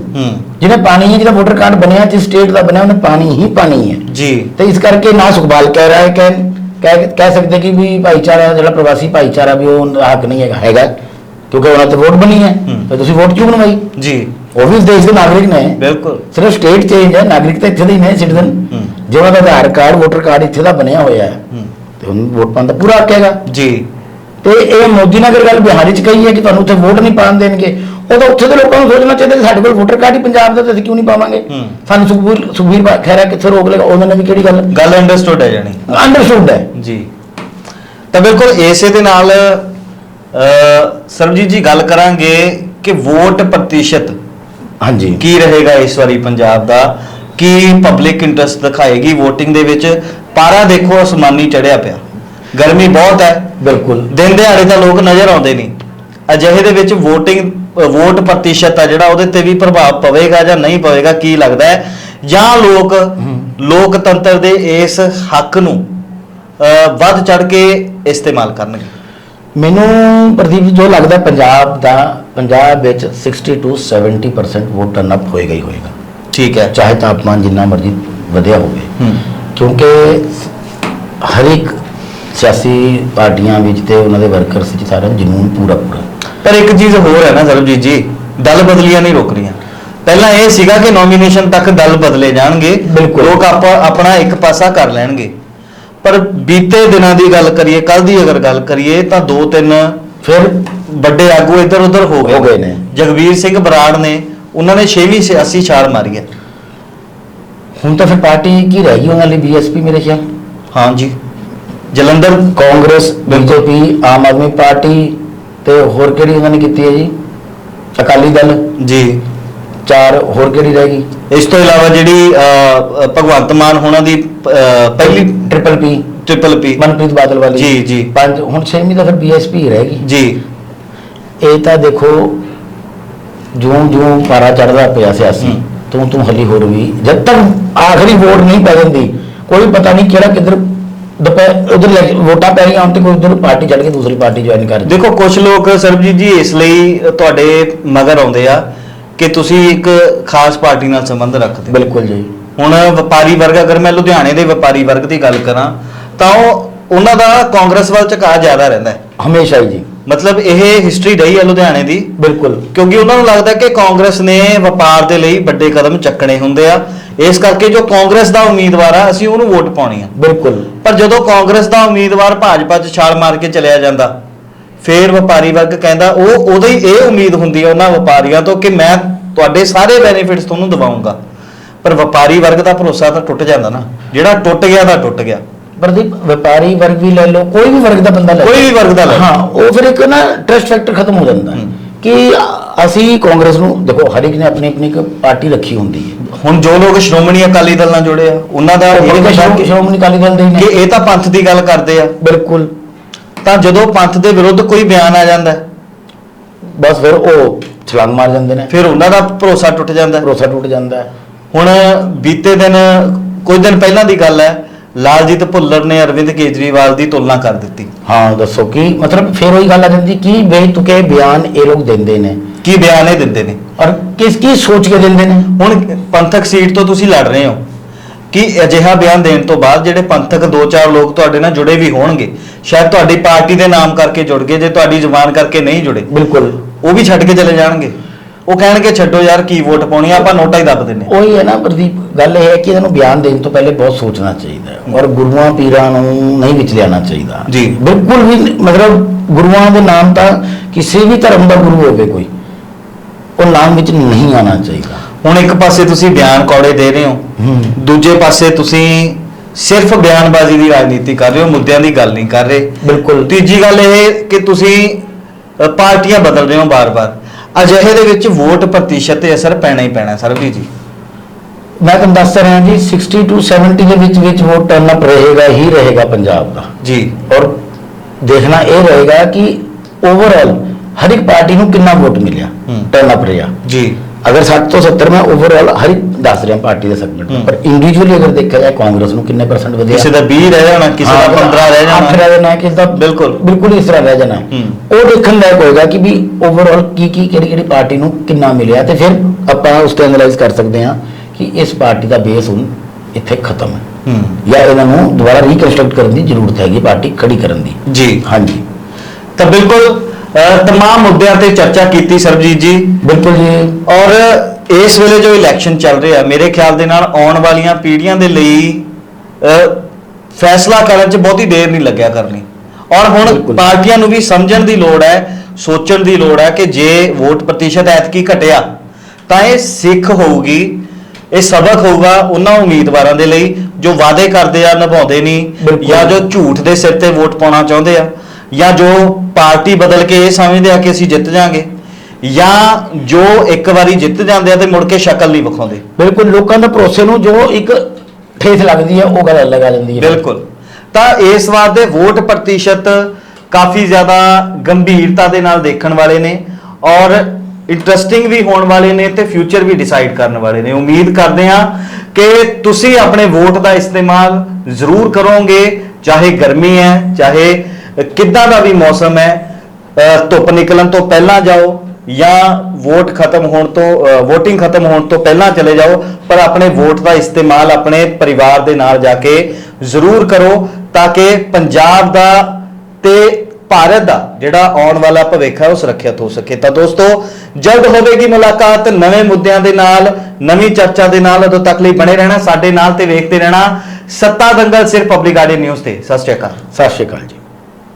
B: ਜਿਹਨੇ ਪਾਣੀ ਹੈ ਜਿਹਦਾ ਵੋਟਰ ਕਾਰਡ ਬਣਿਆ ਜਿਸ ਸਟੇਟ ਦਾ ਬਣਿਆ ਉਹਨੇ ਪਾਣੀ ਹੀ ਪਾਣੀ ਹੈ।
A: ਜੀ।
B: ਤੇ ਇਸ ਕਰਕੇ ਨਾ ਸੁਖਬਾਲ ਕਹਿ ਰਿਹਾ ਹੈ ਕਿ ਕਹਿ ਕਹਿ ਸਕਦੇ ਕਿ ਵੀ ਭਾਈਚਾਰਾ ਜਿਹੜਾ ਪ੍ਰਵਾਸੀ ਭਾਈਚਾਰਾ ਵੀ ਉਹ ਹੱਕ ਨਹੀਂ ਹੈਗਾ ਹੈਗਾ ਕਿਉਂਕਿ ਉਹਨਾਂ ਤੇ ਵੋਟ ਬਣੀ ਹੈ। ਤੇ ਤੁਸੀਂ ਵੋਟ ਕਿਉਂ ਬਣਵਾਈ?
A: ਜੀ।
B: ਉਹ ਵੀ ਦੇਸ਼ ਦੇ ਨਾਗਰਿਕ ਨੇ।
A: ਬਿਲਕੁਲ।
B: ਸਿਰਫ ਸਟੇਟ ਚੇਂਜ ਹੈ ਨਾਗਰਿਕ ਤਾਂ ਇੱਥੇ ਦੇ ਹੀ ਨੇ ਸਿਟੀਜ਼ਨ
A: ਹੂੰ।
B: ਜੇ ਉਹਨਾਂ ਦਾ ਆਧਾਰ ਕਾਰਡ ਵੋਟਰ ਕਾਰਡ ਇੱਥੇ ਦਾ ਬਣਿਆ ਹੋਇਆ ਹੈ। ਤੇ ਉਹਨੂੰ ਵੋਟ ਪਾਉਣ ਦਾ ਪੂਰਾ ਹੱਕ ਹੈਗਾ।
A: ਜੀ।
B: ਤੇ ਇਹ ਮੋਦੀ ਨੇ ਅਗਰ ਗੱਲ ਬਿਹਾਰੀ ਚ ਕਹੀ ਹੈ ਕਿ ਤੁਹਾਨੂੰ ਉੱਥੇ ਵੋਟ ਨਹੀਂ ਪਾਉਣ ਦੇਣਗੇ। ਉਹ ਤਾਂ ਉੱਥੇ ਦੇ ਲੋਕਾਂ ਨੂੰ ਸੋਚਣਾ ਚਾਹੀਦਾ ਕਿ ਸਾਡੇ ਕੋਲ ਵੋਟਰ ਕਾਰਡ ਹੀ ਪੰਜਾਬ ਦਾ ਤੇ ਅਸੀਂ ਕਿਉਂ ਨਹੀਂ ਪਾਵਾਂਗੇ। ਸਾਨੂੰ ਸੁਖਬੀਰ ਸੁਖਬੀਰ ਖਹਿਰਾ ਕਿੱਥੇ ਰੋਕ ਲੇਗਾ ਉਹਨਾਂ ਨੇ ਵੀ ਕਿਹੜੀ ਗੱਲ
A: ਗੱਲ ਅੰਡਰਸਟੂਡ ਹੈ ਜਾਣੀ।
B: ਅੰਡਰਸਟੂਡ ਹੈ।
A: ਜੀ। ਤਾਂ ਬਿਲਕੁਲ ਇਸੇ ਦੇ ਨਾਲ ਅ, ਸਰਬਜੀਤ ਜੀ ਗੱਲ ਕਰਾਂਗੇ ਕਿ ਵੋਟ ਪ੍ਰਤੀਸ਼ਤ
B: ਹਾਂਜੀ।
A: ਕੀ ਰਹੇਗਾ ਇਸ ਵਾਰੀ ਪੰਜਾਬ ਦਾ? ਕੀ ਪਬਲਿਕ ਇੰਟਰਸਟ ਦਿਖਾਏਗੀ VOTING ਦੇ ਵਿੱਚ? ਪਾਰਾ ਦੇਖੋ ਅਸਮਾਨੀ ਚੜਿਆ ਪਿਆ। ਗਰਮੀ ਬਹੁਤ ਹੈ।
B: ਬਿਲਕੁਲ।
A: ਦਿਨ ਦਿਹਾੜੇ ਤਾਂ ਲੋਕ ਨਜ਼ਰ ਆਉਂਦੇ ਨਹੀਂ। ਅਜਿਹੇ ਦੇ ਵਿੱਚ VOTING ਵੋਟ ਪ੍ਰਤੀਸ਼ਤ ਆ ਜਿਹੜਾ ਉਹਦੇ ਤੇ ਵੀ ਪ੍ਰਭਾਵ ਪਵੇਗਾ ਜਾਂ ਨਹੀਂ ਪਵੇਗਾ ਕੀ ਲੱਗਦਾ ਹੈ? ਜਾਂ ਲੋਕ ਲੋਕਤੰਤਰ ਦੇ ਇਸ ਹੱਕ ਨੂੰ ਵੱਧ ਚੜ ਕੇ ਇਸਤੇਮਾਲ ਕਰਨਗੇ?
B: ਮੈਨੂੰ ਪ੍ਰਦੀਪ ਜੀ ਜੋ ਲੱਗਦਾ ਪੰਜਾਬ ਦਾ ਪੰਜਾਬ ਵਿੱਚ 60 to 70% ਵੋਟ ਟਰਨ ਅਪ ਹੋਏਗਾ ਹੀ ਹੋਏਗਾ।
A: ਠੀਕ ਹੈ।
B: ਚਾਹੇ ਤਾਪਮਾਨ ਜਿੰਨਾ ਮਰਜ਼ੀ ਵਧਿਆ ਹੋਵੇ। ਕਿਉਂਕਿ ਹਰ ਇੱਕ ਸਿਆਸੀ ਪਾਰਟੀਆਂ ਵਿੱਚ ਤੇ ਉਹਨਾਂ ਦੇ ਵਰਕਰਸ ਵਿੱਚ ਸਾਰਾ ਜਨੂਨ ਪੂਰਾ ਪੂਰਾ
A: ਪਰ ਇੱਕ ਚੀਜ਼ ਹੋਰ ਹੈ ਨਾ ਸਰਬਜੀਤ ਜੀ ਦਲ ਬਦਲੀਆਂ ਨਹੀਂ ਰੁਕ ਰਹੀਆਂ ਪਹਿਲਾਂ ਇਹ ਸੀਗਾ ਕਿ ਨੋਮੀਨੇਸ਼ਨ ਤੱਕ ਦਲ ਬਦਲੇ ਜਾਣਗੇ। ਲੋਕ ਆਪ ਆਪਣਾ ਇੱਕ ਪਾਸਾ ਕਰ ਲੈਣਗੇ। ਪਰ ਬੀਤੇ ਦਿਨਾਂ ਦੀ ਗੱਲ ਕਰੀਏ ਕੱਲ ਦੀ ਅਗਰ ਗੱਲ ਕਰੀਏ ਤਾਂ ਦੋ ਤਿੰਨ
B: ਫਿਰ
A: ਵੱਡੇ ਆਗੂ ਇੱਧਰ ਉੱਧਰ ਹੋ ਗਏ।
B: ਹੋ ਗਏ ਨੇ।
A: ਜਗਵੀਰ ਸਿੰਘ ਬਰਾੜ ਨੇ ਉਹਨਾਂ ਨੇ 6ਵੀਂ ਸਿਆਸੀ ਛਾਲ ਮਾਰੀ ਹੈ।
B: ਹੁਣ ਤਾਂ ਫਿਰ ਪਾਰਟੀ ਕੀ ਰਹਿ ਗਈ ਉਹਨਾਂ ਲਈ? ਬੀਐਸਪੀ ਮੇਰੇ ਖਿਆਲ?
A: ਹਾਂਜੀ ਜਲੰਧਰ
B: ਕਾਂਗਰਸ ਬੀਜੇਪੀ ਆਮ ਆਦਮੀ ਪਾਰਟੀ ਤੇ ਹੋਰ ਕਿਹੜੀ ਉਹਨਾਂ ਨੇ ਕੀਤੀ ਹੈ ਜੀ? ਅਕਾਲੀ ਦਲ?
A: ਜੀ।
B: ਚਾਰ ਹੋਰ ਕਿਹੜੀ ਰਹਿ ਗਈ?
A: ਇਸ ਤੋਂ ਇਲਾਵਾ ਜਿਹੜੀ ਅ, ਅ, ਭਗਵੰਤ ਮਾਨ ਹੋਣਾ ਦੀ ਅ, ਪਹਿਲੀ
B: triple P
A: triple P
B: Manpreet Badal ਵਾਲੀ।
A: ਜੀ, ਜੀ।
B: ਪੰਜ ਹੁਣ ਛੇਵੀਂ ਤਾਂ ਫਿਰ ਬੀਐਸਪੀ ਰਹਿ ਗਈ।
A: ਜੀ।
B: ਇਹ ਤਾਂ ਦੇਖੋ ਜਿਉਂ ਜਿਉਂ ਪਾਰਾ ਚੜਦਾ ਪਿਆ ਸਿਆਸੀ
A: ਹੂੰ।
B: ਤੂੰ ਤੂੰ ਹਲੀ ਹੋਰ ਵੀ। ਜਦ ਤੱਕ ਆਖਰੀ ਵੋਟ ਨਹੀਂ ਪੈ ਜਾਂਦੀ ਕੋਈ ਪਤਾ ਨਹੀਂ ਕਿਹੜਾ ਕਿੱਧਰ ਦੁਪਹਿਰ ਉਧਰ ਲੈ ਕੇ ਵੋਟਾਂ ਪੈ ਹੁਣ ਤੇ ਕੋਈ ਉਧਰ ਪਾਰਟੀ ਛੱਡ ਕੇ ਦੂਸਰੀ ਪਾਰਟੀ ਜੁਆਇਨ ਕਰ
A: ਦੇਖੋ ਕੁਝ ਲੋਕ ਸਰਬਜੀਤ ਜੀ ਇਸ ਲਈ ਤੁਹਾਡੇ ਮਗਰ ਆਉਂਦੇ ਆ ਕਿ ਤੁਸੀਂ ਇੱਕ ਖਾਸ ਪਾਰਟੀ ਨਾਲ ਸੰਬੰਧ ਰੱਖਦੇ ਹੋ।
B: ਬਿਲਕੁਲ ਜੀ।
A: ਹੁਣ ਵਪਾਰੀ ਵਰਗ ਅਗਰ ਮੈਂ ਲੁਧਿਆਣੇ ਦੇ ਵਪਾਰੀ ਵਰਗ ਦੀ ਗੱਲ ਕਰਾਂ ਤਾਂ ਉਹ ਉਹਨਾਂ ਦਾ ਕਾਂਗਰਸ ਵੱਲ ਝੁਕਾਅ ਜ਼ਿਆਦਾ ਰਹਿੰਦਾ ਹੈ।
B: ਹਮੇਸ਼ਾ ਹੀ ਜੀ।
A: ਮਤਲਬ ਇਹ ਹਿਸਟਰੀ ਰਹੀ ਹੈ ਲੁਧਿਆਣੇ ਦੀ।
B: ਬਿਲਕੁਲ।
A: ਕਿਉਂਕਿ ਉਹਨਾਂ ਨੂੰ ਲੱਗਦਾ ਕਿ ਕਾਂਗਰਸ ਨੇ ਵਪਾਰ ਦੇ ਲਈ ਵੱਡੇ ਕਦਮ ਚੱਕਣੇ ਹੁੰਦੇ ਆ। ਇਸ ਕਰਕੇ ਜੋ ਕਾਂਗਰਸ ਦਾ ਉਮੀਦਵਾਰ ਆ ਅਸੀਂ ਉਹਨੂੰ ਵੋਟ ਪਾਉਣੀ ਆ
B: ਬਿਲਕੁਲ
A: ਪਰ ਜਦੋਂ ਕਾਂਗਰਸ ਦਾ ਉਮੀਦਵਾਰ ਭਾਜਪਾ 'ਚ ਛਾਲ ਮਾਰ ਕੇ ਚਲਿਆ ਜਾਂਦਾ ਫੇਰ ਵਪਾਰੀ ਵਰਗ ਕਹਿੰਦਾ ਉਹ ਉਹਦੀ ਇਹ ਉਮੀਦ ਹੁੰਦੀ ਹੈ ਉਹਨਾਂ ਵਪਾਰੀਆਂ ਤੋਂ ਕਿ ਮੈਂ ਤੁਹਾਡੇ ਸਾਰੇ ਬੈਨੀਫਿਟਸ ਤੁਹਾਨੂੰ ਦਿਵਾਉਂਗਾ ਪਰ ਵਪਾਰੀ ਵਰਗ ਦਾ ਭਰੋਸਾ ਤਾਂ ਟੁੱਟ ਜਾਂਦਾ ਨਾ ਜਿਹੜਾ ਟੁੱਟ ਗਿਆ ਤਾਂ ਟੁੱਟ ਗਿਆ
B: ਪ੍ਰਦੀਪ ਵਪਾਰੀ ਵਰਗ ਵੀ ਲੈ ਲਓ ਕੋਈ ਵੀ ਵਰਗ ਦਾ ਬੰਦਾ ਲੈ ਲਓ।
A: ਕੋਈ ਵੀ ਵਰਗ ਦਾ ਲੈ ਲਓ।
B: ਹਾਂ ਉਹ ਫਿਰ ਇੱਕ ਨਾ ਟਰਸਟ ਫੈਕਟਰ ਖਤਮ ਹੋ ਜਾਂਦਾ। ਕਿ ਅਸੀਂ ਕਾਂਗਰਸ ਨੂੰ ਦੇਖੋ ਹਰ ਇੱਕ ਨੇ ਆਪਣੀ ਆਪਣੀ ਇੱਕ ਪਾਰਟੀ ਰੱਖੀ ਹੁੰਦੀ ਹੈ।
A: ਹੁਣ ਜੋ ਲੋਕ ਸ਼੍ਰੋਮਣੀ ਅਕਾਲੀ ਦਲ ਨਾਲ ਜੁੜੇ ਆ ਉਹਨਾਂ ਦਾ ਇਹ
B: ਤਾਂ ਸ਼੍ਰੋਮਣੀ ਸ਼੍ਰੋਮਣੀ ਅਕਾਲੀ ਦਲ ਦੇ ਹੀ
A: ਕਿ ਇਹ ਤਾਂ ਪੰਥ ਦੀ ਗੱਲ ਕਰਦੇ ਆ।
B: ਬਿਲਕੁਲ।
A: ਤਾਂ ਜਦੋਂ ਪੰਥ ਦੇ ਵਿਰੁੱਧ ਕੋਈ ਬਿਆਨ ਆ ਜਾਂਦਾ
B: ਬਸ ਫਿਰ ਉਹ ਛਲਾਂਗ ਮਾਰ ਜਾਂਦੇ ਨੇ।
A: ਫਿਰ ਉਹਨਾਂ ਦਾ ਭਰੋਸਾ ਟੁੱਟ ਜਾਂਦਾ।
B: ਭਰੋਸਾ ਟੁੱਟ ਜਾਂਦਾ
A: ਹੁਣ ਬੀਤੇ ਦਿਨ ਕੁਝ ਦਿਨ ਪਹਿਲਾਂ ਦੀ ਗੱਲ ਹੈ ਲਾਲਜੀਤ ਭੁੱਲਰ ਨੇ ਅਰਵਿੰਦ ਕੇਜਰੀਵਾਲ ਦੀ ਤੁਲਨਾ ਕਰ ਦਿੱਤੀ।
B: ਹਾਂ ਦੱਸੋ ਕੀ? ਮਤਲਬ ਫਿਰ ਉਹੀ ਗੱਲ ਆ ਜਾਂਦੀ ਕੀ ਬੇਤੁਕੇ ਬਿਆਨ ਇਹ ਲੋਕ ਦਿੰਦੇ ਨੇ?
A: ਕੀ ਬਿਆਨ ਇਹ ਦਿੰਦੇ ਨੇ?
B: ਔਰ ਕਿਸ ਕੀ ਸੋਚ ਕੇ ਦਿੰਦੇ ਨੇ?
A: ਹੁਣ ਪੰਥਕ ਸੀਟ ਤੋਂ ਤੁਸੀਂ ਲੜ ਰਹੇ ਹੋ। ਕਿ ਅਜਿਹਾ ਬਿਆਨ ਦੇਣ ਤੋਂ ਬਾਅਦ ਜਿਹੜੇ ਪੰਥਕ ਦੋ ਚਾਰ ਲੋਕ ਤੁਹਾਡੇ ਨਾਲ ਜੁੜੇ ਵੀ ਹੋਣਗੇ ਸ਼ਾਇਦ ਤੁਹਾਡੀ ਪਾਰਟੀ ਦੇ ਨਾਮ ਕਰਕੇ ਜੁੜ ਗਏ ਜੇ ਤੁਹਾਡੀ ਜ਼ੁਬਾਨ ਕਰਕੇ ਨਹੀਂ ਜੁੜੇ
B: ਬਿਲਕੁਲ।
A: ਉਹ ਵੀ ਛੱਡ ਕੇ ਚਲੇ ਜਾਣਗੇ। ਉਹ ਕਹਿਣਗੇ ਛੱਡੋ ਯਾਰ ਕੀ ਵੋਟ ਪਾਉਣੀ ਆ ਆਪਾਂ ਨੋਟਾ ਹੀ ਦੱਬ ਦਿੰਨੇ ਹਾਂ।
B: ਉਹੀ ਹੈ ਨਾ ਪ੍ਰਦੀਪ ਗੱਲ ਇਹ ਹੈ ਕਿ ਇਹਨਾਂ ਨੂੰ ਬਿਆਨ ਦੇਣ ਤੋਂ ਪਹਿਲੇ ਬਹੁਤ ਸੋਚਣਾ ਚਾਹੀਦਾ ਹੈ ਔਰ ਗੁਰੂਆਂ ਪੀਰਾਂ ਨੂੰ ਨਹੀਂ ਵਿੱਚ ਲਿਆਉਣਾ ਚਾਹੀਦਾ।
A: ਜੀ।
B: ਬਿਲਕੁਲ ਵੀ ਨਹੀਂ- ਮਤਲਬ ਗੁਰੂਆਂ ਦੇ ਨਾਮ ਤਾਂ ਕਿਸੇ ਵੀ ਧਰਮ ਦਾ ਗੁਰੂ ਹੋਵੇ ਕੋਈ ਉਹ ਨਾਮ ਵਿੱਚ ਨਹੀਂ ਆਉਣਾ ਚਾਹੀਦਾ।
A: ਹੁਣ ਇੱਕ ਪਾਸੇ ਤੁਸੀਂ ਬਿਆਨ ਕੌੜੇ ਦੇ ਰਹੇ ਹੋ
B: ਹੂੰ।
A: ਦੂਜੇ ਪਾਸੇ ਤੁਸੀਂ ਸਿਰਫ ਬਿਆਨਬਾਜ਼ੀ ਦੀ ਰਾਜਨੀਤੀ ਕਰ ਰਹੇ ਹੋ ਮੁੱਦਿਆਂ ਦੀ ਗੱਲ ਨਹੀਂ ਕਰ ਰਹੇ।
B: ਬਿਲਕੁਲ।
A: ਤੀਜੀ ਗੱਲ ਇਹ ਕਿ ਤੁਸੀਂ ਅ, ਪਾਰਟੀਆਂ ਬਦਲ ਰਹੇ ਹੋ ਬਾਰ-ਬਾਰ। ਅਜਿਹੇ ਦੇ ਵਿੱਚ ਵੋਟ ਪ੍ਰਤੀਸ਼ਤ ਤੇ ਅਸਰ ਪੈਣਾ ਹੀ ਪੈਣਾ ਸਰਬਜੀਤ ਜੀ
B: ਮੈਂ ਤੁਹਾਨੂੰ ਦੱਸ ਰਿਹਾ ਜੀ 60 to 70 ਦੇ ਵਿੱਚ ਵਿੱਚ ਵੋਟ ਟਰਨ ਅਪ ਰਹੇਗਾ ਹੀ ਰਹੇਗਾ ਪੰਜਾਬ ਦਾ
A: ਜੀ
B: ਔਰ ਦੇਖਣਾ ਇਹ ਰਹੇਗਾ ਕਿ ਓਵਰਆਲ ਹਰ ਇੱਕ ਪਾਰਟੀ ਨੂੰ ਕਿੰਨਾ ਵੋਟ ਮਿਲਿਆ। ਟਰਨ ਅਪ ਰਿਹਾ
A: ਜੀ
B: ਅਗਰ 60 ਤੋਂ 70 ਮੈਂ ਓਵਰਆਲ ਹਰ ਇੱਕ ਦੱਸ ਰਿਹਾ ਪਾਰਟੀ ਦੇ ਸੈਗਮੈਂਟ। ਪਰ ਇੰਡੀਵਿਜੂਅਲੀ ਅਗਰ ਦੇਖਿਆ ਜਾਏ ਕਾਂਗਰਸ ਨੂੰ ਕਿੰਨੇ ਪਰਸੈਂਟ ਵਧਿਆ
A: ਕਿਸੇ ਦਾ 20 ਰਹਿ ਜਾਣਾ ਕਿਸੇ ਦਾ 15 ਰਹਿ ਜਾਣਾ
B: ਰਹਿ ਜਾਣਾ ਕਿਸੇ ਦਾ
A: ਬਿਲਕੁਲ।
B: ਬਿਲਕੁਲ ਇਸ ਤਰ੍ਹਾਂ ਰਹਿ ਜਾਣਾ। ਉਹ ਦੇਖਣ ਲਾਇਕ ਹੋਏਗਾ ਕਿ ਵੀ ਓਵਰਆਲ ਕੀ ਕੀ ਕਿਹੜੀ ਕਿਹੜੀ ਪਾਰਟੀ ਨੂੰ ਕਿੰਨਾ ਮਿਲਿਆ ਤੇ ਫਿਰ ਆਪਾਂ ਉਸ ਤੋਂ ਐਨਲਾਈਜ਼ ਕਰ ਸਕਦੇ ਹਾਂ ਕਿ ਇਸ ਪਾਰਟੀ ਦਾ ਬੇਸ ਹੁਣ ਇੱਥੇ ਖਤਮ ਹੈ।
A: ਹੂੰ।
B: ਜਾਂ ਇਹਨਾਂ ਨੂੰ ਦੁਬਾਰਾ ਰੀਕਨਸਟਰਕਟ ਕਰਨ ਦੀ ਜ਼ਰੂਰਤ ਹੈਗੀ ਪਾਰਟੀ ਖੜੀ ਕਰਨ ਦੀ।
A: ਜੀ।
B: ਹਾਂਜੀ।
A: ਤਾਂ ਬਿਲਕੁਲ ਅ, ਤਮਾਮ ਮੁੱਦਿਆਂ ਤੇ ਚਰਚਾ ਕੀਤੀ ਸਰਬਜੀਤ ਜੀ।
B: ਬਿਲਕੁਲ ਜੀ।
A: ਔਰ ਇਸ ਵੇਲੇ ਜੋ ਇਲੈਕਸ਼ਨ ਚੱਲ ਰਿਹਾ ਮੇਰੇ ਖਿਆਲ ਦੇ ਨਾਲ ਆਉਣ ਵਾਲੀਆਂ ਪੀੜ੍ਹੀਆਂ ਦੇ ਲਈ ਅ, ਫੈਸਲਾ ਕਰਨ 'ਚ ਬਹੁਤੀ ਦੇਰ ਨਹੀਂ ਲੱਗਿਆ ਕਰਨੀ। ਔਰ ਹੁਣ
B: ਬਿਲਕੁਲ।
A: ਪਾਰਟੀਆਂ ਨੂੰ ਵੀ ਸਮਝਣ ਦੀ ਲੋੜ ਹੈ ਸੋਚਣ ਦੀ ਲੋੜ ਹੈ ਕਿ ਜੇ ਵੋਟ ਪ੍ਰਤੀਸ਼ਤ ਐਤਕੀ ਘਟਿਆ ਤਾਂ ਇਹ ਸਿੱਖ ਹੋਊਗੀ ਇਹ ਸਬਕ ਹੋਊਗਾ ਉਹਨਾਂ ਉਮੀਦਵਾਰਾਂ ਦੇ ਲਈ ਜੋ ਵਾਅਦੇ ਕਰਦੇ ਆ ਨਿਭਾਉਂਦੇ ਨਹੀਂ। ਜਾਂ ਜੋ ਝੂਠ ਦੇ ਸਿਰ ਤੇ ਵੋਟ ਪਾਉਣਾ ਚਾਹੁੰਦੇ ਆ ਜਾਂ ਜੋ ਪਾਰਟੀ ਬਦਲ ਕੇ ਇਹ ਸਮਝਦੇ ਆ ਕਿ ਅਸੀਂ ਜਿੱਤ ਜਾਾਂਗੇ ਜਾਂ ਜੋ ਇੱਕ ਵਾਰੀ ਜਿੱਤ ਜਾਂਦੇ ਆ ਤੇ ਮੁੜ ਕੇ ਸ਼ਕਲ ਨਹੀਂ ਵਿਖਾਉਂਦੇ।
B: ਬਿਲਕੁਲ ਲੋਕਾਂ ਦਾ ਭਰੋਸੇ ਨੂੰ ਜੋ ਇੱਕ ਠੇਸ ਲੱਗਦੀ ਹੈ ਉਹ ਗੱਲ ਅਲੱਗ ਆ ਜਾਂਦੀ ਹੈ
A: ਬਿਲਕੁਲ। ਤਾਂ ਇਸ ਵਾਰ ਦੇ ਵੋਟ ਪ੍ਰਤੀਸ਼ਤ ਕਾਫੀ ਜ਼ਿਆਦਾ ਗੰਭੀਰਤਾ ਦੇ ਨਾਲ ਦੇਖਣ ਵਾਲੇ ਨੇ ਔਰ ਇੰਟਰਸਟਿੰਗ ਵੀ ਹੋਣ ਵਾਲੇ ਨੇ ਤੇ ਫਿਊਚਰ ਵੀ ਡਿਸਾਈਡ ਕਰਨ ਵਾਲੇ ਨੇ। ਉਮੀਦ ਕਰਦੇ ਹਾਂ ਕਿ ਤੁਸੀਂ ਆਪਣੇ ਵੋਟ ਦਾ ਇਸਤੇਮਾਲ ਜ਼ਰੂਰ ਕਰੋਗੇ, ਚਾਹੇ ਗਰਮੀ ਹੈ, ਚਾਹੇ ਕਿੱਦਾਂ ਦਾ ਵੀ ਮੌਸਮ ਹੈ ਧੁੱਪ ਨਿਕਲਣ ਤੋਂ ਪਹਿਲਾਂ ਜਾਓ ਜਾਂ ਵੋਟ ਖਤਮ ਹੋਣ ਤੋਂ VOTING ਖਤਮ ਹੋਣ ਤੋਂ ਪਹਿਲਾਂ ਚਲੇ ਜਾਓ, ਪਰ ਆਪਣੇ ਵੋਟ ਦਾ ਇਸਤੇਮਾਲ ਆਪਣੇ ਪਰਿਵਾਰ ਦੇ ਨਾਲ ਜਾ ਕੇ ਜ਼ਰੂਰ ਕਰੋ ਤਾਂ ਕਿ ਪੰਜਾਬ ਦਾ ਤੇ ਭਾਰਤ ਦਾ ਜਿਹੜਾ ਆਉਣ ਵਾਲਾ ਭਵਿੱਖ ਹੈ ਉਹ ਸੁਰੱਖਿਅਤ ਹੋ ਸਕੇ। ਤਾਂ ਦੋਸਤੋ, ਜਲਦ ਹੋਵੇਗੀ ਮੁਲਾਕਾਤ, ਨਵੇਂ ਮੁੱਦਿਆਂ ਦੇ ਨਾਲ, ਨਵੀਂ ਚਰਚਾ ਦੇ ਨਾਲ, ਉਦੋਂ ਤੱਕ ਲਈ ਬਣੇ ਰਹਿਣਾ, ਸਾਡੇ ਨਾਲ ਤੇ ਵੇਖਦੇ ਰਹਿਣਾ ਸੱਤਾ ਦੰਗਲ ਸਿਰਫ ਪਬਲਿਕ ਗਾਰਡਨ ਨਿਊਜ਼ ਤੇ। ਸਤਿ ਸ਼੍ਰੀ ਅਕਾਲ।
B: ਸਤਿ ਸ਼੍ਰੀ ਅਕਾਲ ਜੀ।